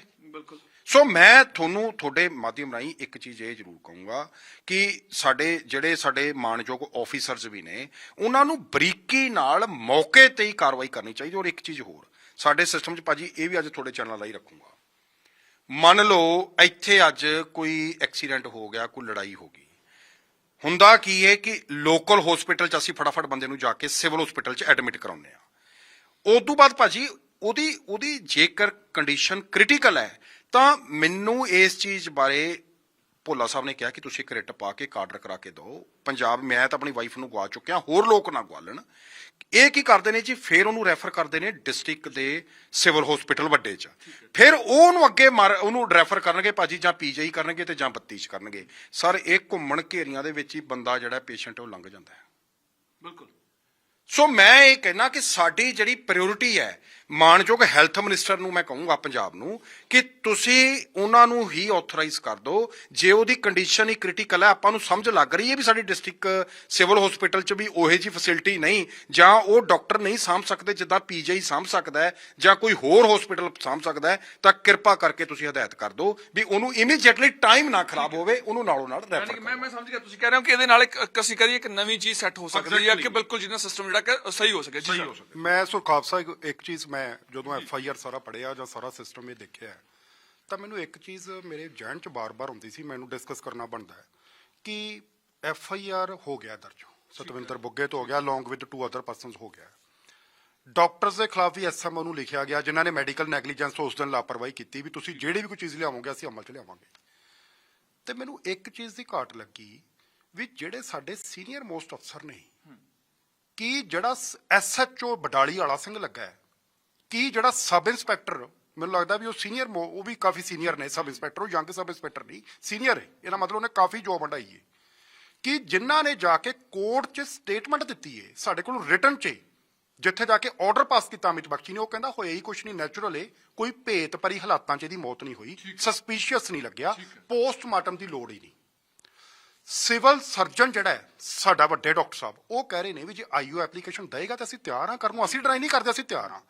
B: ਸੋ ਮੈਂ ਤੁਹਾਨੂੰ ਤੁਹਾਡੇ ਮਾਧਿਅਮ ਰਾਹੀਂ ਇੱਕ ਚੀਜ਼ ਇਹ ਜ਼ਰੂਰ ਕਹੂੰਗਾ ਕਿ ਸਾਡੇ ਜਿਹੜੇ ਸਾਡੇ ਮਾਨਯੋਗ ਆਫੀਸਰਸ ਵੀ ਨੇ, ਉਹਨਾਂ ਨੂੰ ਬਰੀਕੀ ਨਾਲ ਮੌਕੇ ਤੇ ਹੀ ਕਾਰਵਾਈ ਕਰਨੀ ਚਾਹੀਦੀ ਔਰ ਇੱਕ ਚੀਜ਼ ਹੋਰ, ਸਾਡੇ ਸਿਸਟਮ 'ਚ ਭਾਜੀ ਇਹ ਵੀ ਅੱਜ ਤੁਹਾਡੇ ਚੈਨਲ ਲਈ ਰੱਖੂੰਗਾ। ਮੰਨ ਲਓ ਇੱਥੇ ਅੱਜ ਕੋਈ ਐਕਸੀਡੈਂਟ ਹੋ ਗਿਆ, ਕੋਈ ਲੜਾਈ ਹੋ ਗਈ। ਹੁੰਦਾ ਕੀ ਹੈ ਕਿ ਲੋਕਲ ਹਸਪੀਟਲ 'ਚ ਅਸੀਂ ਫਟਾਫਟ ਬੰਦੇ ਨੂੰ ਜਾ ਕੇ ਸਿਵਲ ਹਸਪੀਟਲ 'ਚ ਐਡਮਿਟ ਕਰਾਉਂਦੇ ਆ ਉਸ ਤੋਂ ਬਾਅਦ ਭਾਜੀ ਉਹਦੀ ਉਹਦੀ ਜੇਕਰ ਕੰਡੀਸ਼ਨ ਕ੍ਰਿਟੀਕਲ ਹੈ ਤਾਂ ਮੈਨੂੰ ਇਸ ਚੀਜ਼ ਬਾਰੇ ਭੋਲਾ ਸਾਹਿਬ ਨੇ ਕਿਹਾ ਕਿ ਤੁਸੀਂ ਇੱਕ ਰਿਟ ਪਾ ਕੇ ਕਾਰਡਰ ਕਰਾ ਕੇ ਦਿਓ। ਪੰਜਾਬ ਮੈਂ ਤਾਂ ਆਪਣੀ ਵਾਈਫ ਨੂੰ ਗਵਾ ਚੁੱਕਿਆ ਹੋਰ ਲੋਕ ਨਾ ਗਵਾਲਣ ਇਹ ਕੀ ਕਰਦੇ ਨੇ ਜੀ? ਫਿਰ ਉਹਨੂੰ ਰੈਫਰ ਕਰਦੇ ਨੇ ਡਿਸਟ੍ਰਿਕਟ ਦੇ ਸਿਵਲ ਹਸਪੀਟਲ ਵੱਡੇ 'ਚ। ਫਿਰ ਉਹ ਉਹਨੂੰ ਅੱਗੇ ਉਹਨੂੰ ਰੈਫਰ ਕਰਨਗੇ ਭਾਜੀ ਜਾਂ ਪੀਜੀਆਈ ਕਰਨਗੇ ਤੇ ਜਾਂ 32 'ਚ ਕਰਨਗੇ। ਸਰ ਇਹ ਘੁੰਮਣ ਘੇਰੀਆਂ ਦੇ ਵਿੱਚ ਹੀ ਬੰਦਾ ਜਿਹੜਾ ਪੇਸ਼ੈਂਟ ਉਹ ਲੰਘ ਜਾਂਦਾ ਹੈ।
A: ਬਿਲਕੁਲ।
B: ਸੋ ਮੈਂ ਇਹ ਕਹਿਣਾ ਕਿ ਸਾਡੀ ਜਿਹੜੀ ਪ੍ਰਾਇੋਰਟੀ ਹੈ ਮਾਨਯੋਗ ਹੈਲਥ ਮਿਨਿਸਟਰ ਨੂੰ ਮੈਂ ਕਹੂੰਗਾ ਪੰਜਾਬ ਨੂੰ ਕਿ ਤੁਸੀਂ ਉਹਨਾਂ ਨੂੰ ਹੀ ਆਥੋਰਾਈਜ਼ ਕਰ ਦਿਓ। ਜੇ ਉਹਦੀ ਕੰਡੀਸ਼ਨ ਹੀ ਕ੍ਰਿਟੀਕਲ ਹੈ ਆਪਾਂ ਨੂੰ ਸਮਝ ਲੱਗ ਰਹੀ ਹੈ ਵੀ ਸਾਡੀ ਡਿਸਟ੍ਰਿਕਟ ਸਿਵਲ ਹਸਪੀਟਲ 'ਚ ਵੀ ਉਹੇ ਜੀ ਫੈਸਿਲਿਟੀ ਨਹੀਂ ਜਾਂ ਉਹ ਡਾਕਟਰ ਨਹੀਂ ਸਾਂਭ ਸਕਦੇ ਜਿੱਦਾਂ ਪੀਜੀਆਈ ਸਾਂਭ ਸਕਦਾ ਹੈ ਜਾਂ ਕੋਈ ਹੋਰ ਹਸਪੀਟਲ ਸਾਂਭ ਸਕਦਾ ਹੈ ਤਾਂ ਕਿਰਪਾ ਕਰਕੇ ਤੁਸੀਂ ਹਦਾਇਤ ਕਰ ਦਿਓ ਵੀ ਉਹਨੂੰ ਇਮੀਡੀਏਟਲੀ ਟਾਈਮ ਨਾ ਖਰਾਬ ਹੋਵੇ ਉਹਨੂੰ ਨਾਲੋਂ ਨਾਲ ਰੈਫਰ
A: ਮੈਂ ਮੈਂ ਸਮਝ ਗਿਆ ਤੁਸੀਂ ਕਹਿ ਰਹੇ ਹੋ ਕਿ ਇਹਦੇ ਨਾਲ ਇੱਕ ਅਸੀਂ ਕਰੀਏ ਇੱਕ ਨਵੀਂ ਚੀਜ਼ ਸੈੱਟ ਹੋ ਸਕਦੀ ਹੈ ਕਿ ਬਿਲਕੁਲ ਜਿਹਦਾ ਸਿਸਟਮ ਜਿਹੜਾ ਕਿ ਸਹੀ ਹੋ ਸਕੇ ਜੀ।
D: ਮੈਂ ਸੁਰਖਾਬ ਸਾਹਿਬ ਇੱਕ ਚੀਜ਼ ਮੈਂ ਜਦੋਂ ਐਫ ਆਈ ਆਰ ਸਾਰਾ ਪੜਿਆ ਜਾਂ ਸਾਰਾ ਸਿਸਟਮ ਇਹ ਦੇਖਿਆ ਤਾਂ ਮੈਨੂੰ ਇੱਕ ਚੀਜ਼ ਮੇਰੇ ਜਹਿਨ 'ਚ ਬਾਰ-ਬਾਰ ਹੁੰਦੀ ਸੀ ਮੈਨੂੰ ਡਿਸਕਸ ਕਰਨਾ ਬਣਦਾ ਹੈ ਕਿ ਐਫ ਆਈ ਆਰ ਹੋ ਗਿਆ ਦਰਜ ਸਤਵਿੰਦਰ ਬੁੱਗੇ ਤੋਂ ਹੋ ਗਿਆ along with two other persons ਹੋ ਗਿਆ। ਡਾਕਟਰਸ ਦੇ ਖਿਲਾਫ ਵੀ ਐਸਐਮਓ ਨੂੰ ਲਿਖਿਆ ਗਿਆ ਜਿਨ੍ਹਾਂ ਨੇ ਮੈਡੀਕਲ ਨੈਗਲੀਜੈਂਸ ਉਸ ਦਿਨ ਲਾਪਰਵਾਹੀ ਕੀਤੀ ਵੀ ਤੁਸੀਂ ਜਿਹੜੀ ਵੀ ਕੋਈ ਚੀਜ਼ ਲਿਆਵੋਗੇ ਅਸੀਂ ਅਮਲ 'ਚ ਲਿਆਵਾਂਗੇ। ਤੇ ਮੈਨੂੰ ਇੱਕ ਚੀਜ਼ ਦੀ ਘਾਟ ਲੱਗੀ ਵੀ ਜਿਹੜੇ ਸਾਡੇ ਸੀਨੀਅਰ ਮੋਸਟ ਅਫਸਰ ਨੇ ਕੀ ਜਿਹੜਾ ਐਸਐਚਓ ਬਡਾਲੀ ਵਾਲਾ ਸਿੰਘ ਲੱਗਾ ਹੈ ਕੀ ਜਿਹੜਾ ਸਬ ਇੰਸਪੈਕਟਰ ਮੈਨੂੰ ਲੱਗਦਾ ਵੀ ਉਹ ਸੀਨੀਅਰ ਉਹ ਵੀ ਕਾਫੀ ਸੀਨੀਅਰ ਨੇ ਸਬ ਇੰਸਪੈਕਟਰ ਉਹ ਯੰਗ ਸਬ ਇੰਸਪੈਕਟਰ ਨਹੀਂ ਸੀਨੀਅਰ ਹੈ। ਇਹਦਾ ਮਤਲਬ ਉਹਨੇ ਕਾਫੀ ਜੋਬ ਹੰਡਾਈ ਹੈ। ਕਿ ਜਿਨ੍ਹਾਂ ਨੇ ਜਾ ਕੇ ਕੋਰਟ 'ਚ ਸਟੇਟਮੈਂਟ ਦਿੱਤੀ ਹੈ ਸਾਡੇ ਕੋਲ ਰਿਟਨ 'ਚ ਜਿੱਥੇ ਜਾ ਕੇ ਆਰਡਰ ਪਾਸ ਕੀਤਾ ਅਮਿਤ ਬਖਸ਼ੀ ਨੇ ਉਹ ਕਹਿੰਦਾ ਹੋਇਆ ਹੀ ਕੁਝ ਨਹੀਂ ਨੈਚੁਰਲ ਹੈ। ਕੋਈ ਭੇਤ ਭਰੀ ਹਾਲਾਤਾਂ 'ਚ ਇਹਦੀ ਮੌਤ ਨਹੀਂ ਹੋਈ ਸਸਪੀਸ਼ੀਅਸ ਨਹੀਂ ਲੱਗਿਆ ਪੋਸਟਮਾਰਟਮ ਦੀ ਲੋੜ ਹੀ ਨਹੀਂ। ਸਿਵਲ ਸਰਜਨ ਜਿਹੜਾ ਹੈ ਸਾਡਾ ਵੱਡੇ ਡਾਕਟਰ ਸਾਹਿਬ ਉਹ ਕਹਿ ਰਹੇ ਨੇ ਵੀ ਜੇ ਆਈਓ ਐਪਲੀਕੇਸ਼ਨ ਦੇਗਾ ਤਾਂ ਅਸੀਂ ਤਿਆਰ ਹਾਂ ਕਰਨ ਨੂੰ ਅਸੀਂ ਡਰਾਈ ਨਹੀਂ ਕਰਦੇ ਅਸੀਂ ਤਿਆਰ ਹਾਂ।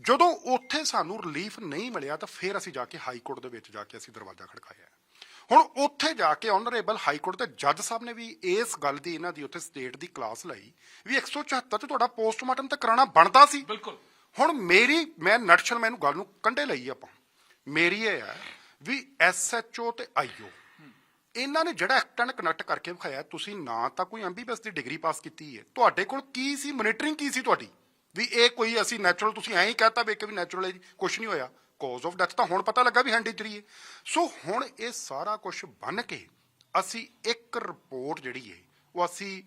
D: ਜਦੋਂ ਉੱਥੇ ਸਾਨੂੰ ਰਿਲੀਫ ਨਹੀਂ ਮਿਲਿਆ ਤਾਂ ਫਿਰ ਅਸੀਂ ਜਾ ਕੇ ਹਾਈ ਕੋਰਟ ਦੇ ਵਿੱਚ ਜਾ ਕੇ ਅਸੀਂ ਦਰਵਾਜ਼ਾ ਖੜਕਾਇਆ ਹੁਣ ਉੱਥੇ ਜਾ ਕੇ ਆਨਰੇਬਲ ਹਾਈ ਕੋਰਟ ਦੇ ਜੱਜ ਸਾਹਿਬ ਨੇ ਵੀ ਇਸ ਗੱਲ ਦੀ ਇਹਨਾਂ ਦੀ ਉੱਥੇ ਸਟੇਟ ਦੀ ਕਲਾਸ ਲਈ ਵੀ 174 ਤੇ ਤੁਹਾਡਾ ਪੋਸਟਮਾਰਟਮ ਤਾਂ ਕਰਾਉਣਾ ਬਣਦਾ ਸੀ।
A: ਬਿਲਕੁਲ।
D: ਹੁਣ ਮੇਰੀ ਮੈਂ ਨਟਸ਼ਲ ਮੈਨੂੰ ਗੱਲ ਨੂੰ ਕੰਡੇ ਲਈ ਆਪਾਂ। ਮੇਰੀ ਇਹ ਹੈ ਵੀ ਐਸਐਚਓ ਤੇ ਆਈਓ ਇਹਨਾਂ ਨੇ ਜਿਹੜਾ ਐਕਟ ਐਂਡ ਕਨੈਕਟ ਕਰਕੇ ਵਿਖਾਇਆ ਤੁਸੀਂ ਨਾ ਤਾਂ ਕੋਈ ਐਮਬੀਬੀਐਸ ਦੀ ਡਿਗਰੀ ਪਾਸ ਕੀਤੀ ਹੈ। ਤੁਹਾਡੇ ਕੋਲ ਕੀ ਸੀ? ਮੋਨੀਟਰਿੰਗ ਕੀ ਸੀ ਤੁਹਾਡੀ? ਵੀ ਇਹ ਕੋਈ ਅਸੀਂ ਨੈਚੁਰਲ ਤੁਸੀਂ ਐਂ ਹੀ ਕਹਤਾ ਵੀ ਕਿ ਵੀ ਨੈਚੁਰਲ ਹੈ ਜੀ ਕੁਝ ਨਹੀਂ ਹੋਇਆ। ਕਾਜ਼ ਆਫ ਡੈਥ ਤਾਂ ਹੁਣ ਪਤਾ ਲੱਗਾ ਵੀ ਹੈਂਡ ਇੰਜਰੀ ਹੈ। ਸੋ ਹੁਣ ਇਹ ਸਾਰਾ ਕੁਝ ਬੰਨ ਕੇ ਅਸੀਂ ਇੱਕ ਰਿਪੋਰਟ ਜਿਹੜੀ ਹੈ, ਉਹ ਅਸੀਂ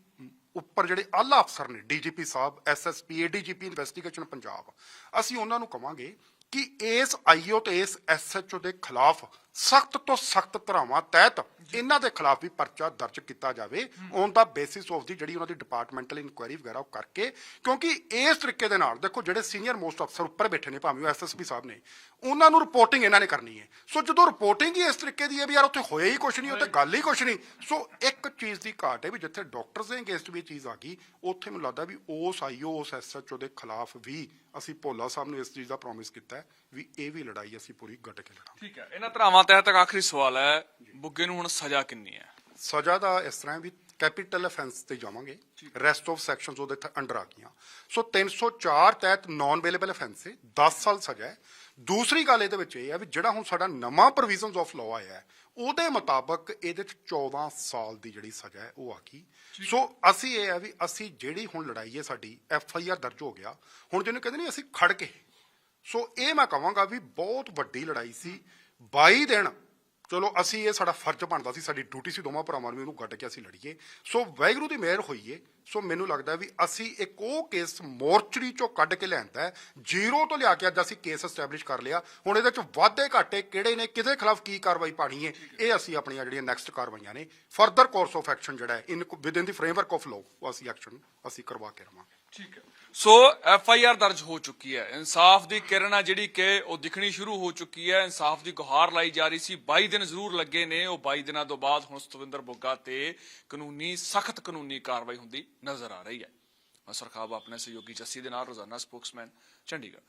D: ਉੱਪਰ ਜਿਹੜੇ ਆਲਾ ਅਫਸਰ ਨੇ DGP sahib SSP ADGP investigation Punjab, ਅਸੀਂ ਉਹਨਾਂ ਨੂੰ ਕਵਾਂਗੇ ਕਿ ਇਸ ਆਈਓ ਤੇ ਇਸ ਐਸਐਚਓ ਦੇ ਖਿਲਾਫ ਸਖਤ ਤੋਂ ਸਖਤ ਧਾਰਾਵਾਂ ਤਹਿਤ ਇਹਨਾਂ ਦੇ ਖਿਲਾਫ ਵੀ ਪਰਚਾ ਦਰਜ ਕੀਤਾ ਜਾਵੇ on the basis of the ਜਿਹੜੀ ਉਹਨਾਂ ਦੀ ਡਿਪਾਰਟਮੈਂਟਲ ਇਨਕੁਆਇਰੀ ਵਗੈਰਾ ਉਹ ਕਰਕੇ ਕਿਉਂਕਿ ਇਸ ਤਰੀਕੇ ਦੇ ਨਾਲ ਦੇਖੋ ਜਿਹੜੇ ਸੀਨੀਅਰ ਮੋਸਟ ਅਫਸਰ ਉੱਪਰ ਬੈਠੇ ਨੇ ਭਾਵੇਂ ਉਹ ਐਸਐਸਪੀ ਸਾਹਿਬ ਨੇ ਉਹਨਾਂ ਨੂੰ ਰਿਪੋਰਟਿੰਗ ਇਹਨਾਂ ਨੇ ਕਰਨੀ ਹੈ। ਸੋ ਜਦੋਂ ਰਿਪੋਰਟਿੰਗ ਹੀ ਇਸ ਤਰੀਕੇ ਦੀ ਹੈ ਵੀ ਯਾਰ ਉੱਥੇ ਹੋਇਆ ਹੀ ਕੁਝ ਨਹੀਂ ਉੱਥੇ ਗੱਲ ਹੀ ਕੁਝ ਨਹੀਂ ਸੋ ਇੱਕ ਚੀਜ਼ ਦੀ ਘਾਟ ਹੈ ਵੀ ਜਿੱਥੇ ਡਾਕਟਰਸ ਦੇ ਅਗੇਂਸਟ ਵੀ ਚੀਜ਼ ਆ ਗਈ ਉੱਥੇ ਮੈਨੂੰ ਲੱਗਦਾ ਵੀ ਉਸ ਆਈਓ ਉਸ ਐਸਐਚਓ ਦੇ ਖਿਲਾਫ ਵੀ ਅਸੀਂ ਭੋਲਾ ਸਾਹਿਬ ਨੂੰ ਇਸ ਚੀਜ਼ ਦਾ ਪ੍ਰੋਮਿਸ ਕੀਤਾ ਵੀ ਇਹ ਵੀ ਲੜਾਈ ਅਸੀਂ ਪੂਰੀ ਗੱਟ ਕੇ ਲੜਾਂਗੇ।
A: ਠੀਕ ਹੈ ਇਹਨਾਂ ਧਰਾਵਾਂ ਤਹਿਤ ਇੱਕ ਆਖਰੀ ਸਵਾਲ ਹੈ ਬੁੱਗੇ ਨੂੰ ਹੁਣ ਸਜ਼ਾ ਕਿੰਨੀ ਹੈ?
D: ਸਜ਼ਾ ਦਾ ਇਸ ਤਰ੍ਹਾਂ ਵੀ ਕੈਪੀਟਲ ਅਫੈਂਸ ਤੇ ਜਾਵਾਂਗੇ ਰੈਸਟ ਆਫ ਸੈਕਸ਼ਨਸ ਉਹਦੇ ਅੰਡਰ ਆ ਗਈਆਂ। ਸੋ 304 ਤਹਿਤ ਨਾਨ ਅਵੇਲੇਬਲ ਅਫੈਂਸ ਹੈ 10 ਸਾਲ ਸਜ਼ਾ ਹੈ। ਦੂਸਰੀ ਗੱਲ ਇਹਦੇ ਵਿੱਚ ਇਹ ਹੈ ਵੀ ਜਿਹੜਾ ਹੁਣ ਸਾਡਾ ਨਵਾਂ ਪ੍ਰੋਵੀਜ਼ਨਸ ਆਫ ਲਾਅ ਆਇਆ ਹੈ ਉਹਦੇ ਮੁਤਾਬਕ ਇਹਦੇ ਚ 14 ਸਾਲ ਦੀ ਜਿਹੜੀ ਸਜ਼ਾ ਹੈ ਉਹ ਆ ਗਈ। ਸੋ ਅਸੀਂ ਇਹ ਹੈ ਵੀ ਅਸੀਂ ਜਿਹੜੀ ਹੁਣ ਲੜਾਈ ਹੈ ਸਾਡੀ ਐਫ ਆਈ ਆਰ ਦਰਜ ਹੋ ਗਿਆ ਹੁਣ ਜਿਹਨੂੰ ਕਹਿੰਦੇ ਨਹੀਂ ਅਸੀਂ ਖੜ ਕੇ। ਸੋ ਇਹ ਮੈਂ ਕਹਾਂਗਾ ਵੀ ਬਹੁਤ ਵੱਡੀ ਲੜਾਈ ਸੀ 22 ਦਿਨ। ਚਲੋ, ਅਸੀਂ ਇਹ ਸਾਡਾ ਫਰਜ਼ ਬਣਦਾ ਸੀ, ਸਾਡੀ ਡਿਊਟੀ ਸੀ, ਦੋਵਾਂ ਭਰਾਵਾਂ ਨੂੰ ਇਹਨੂੰ ਗੱਡ ਕੇ ਅਸੀਂ ਲੜੀਏ। ਸੋ ਵਾਹਿਗੁਰੂ ਦੀ ਮਿਹਰ ਹੋਈ ਏ ਸੋ ਮੈਨੂੰ ਲੱਗਦਾ ਵੀ ਅਸੀਂ ਇੱਕ ਉਹ ਕੇਸ ਮੋਰਚਰੀ ਚੋਂ ਕੱਢ ਕੇ ਲਿਆਂਦਾ ਜ਼ੀਰੋ ਤੋਂ ਲਿਆ ਕੇ ਅੱਜ ਅਸੀਂ ਕੇਸ ਐਸਟੈਬਲਿਸ਼ ਕਰ ਲਿਆ। ਹੁਣ ਇਹਦੇ ਚ ਵਾਧੇ ਘਾਟੇ ਕਿਹੜੇ ਨੇ, ਕਿਹਦੇ ਖਿਲਾਫ ਕੀ ਕਾਰਵਾਈ ਪਾਣੀ ਹੈ, ਇਹ ਅਸੀਂ ਆਪਣੀਆਂ ਜਿਹੜੀਆਂ ਨੈਕਸਟ ਕਾਰਵਾਈਆਂ ਨੇ। ਫਰਦਰ ਕੋਰਸ ਆਫ ਐਕਸ਼ਨ ਜਿਹੜਾ ਹੈ in within the framework of law ਅਸੀਂ ਐਕਸ਼ਨ ਅਸੀਂ ਕਰਵਾ ਕੇ ਰਵਾਂਗੇ।
A: ਠੀਕ ਹੈ। ਸੋ ਐਫ ਆਈ ਆਰ ਦਰਜ ਹੋ ਚੁੱਕੀ ਹੈ। ਇਨਸਾਫ ਦੀ ਕਿਰਨ ਆ ਜਿਹੜੀ ਕਿ ਉਹ ਦਿਖਣੀ ਸ਼ੁਰੂ ਹੋ ਚੁੱਕੀ ਹੈ। ਇਨਸਾਫ ਦੀ ਗੁਹਾਰ ਲਾਈ ਜਾ ਰਹੀ ਸੀ। 22 ਦਿਨ ਜ਼ਰੂਰ ਲੱਗੇ ਨੇ। ਉਹ 22 ਦਿਨਾਂ ਤੋਂ ਬਾਅਦ ਹੁਣ ਸਤਵਿੰਦਰ ਬੁੱਗਾ ਤੇ ਕਾਨੂੰਨੀ, ਸਖਤ ਕਾਨੂੰਨੀ ਕਾਰਵਾਈ ਹੁੰਦੀ ਨਜ਼ਰ ਆ ਰਹੀ ਹੈ। ਅਸਰ ਖਾਬ ਆਪਣੇ ਸਹਿਯੋਗੀ ਜੱਸੀ ਦੇ ਨਾਲ ਰੋਜ਼ਾਨਾ ਸਪੋਕਸਮੈਨ, ਚੰਡੀਗੜ੍ਹ।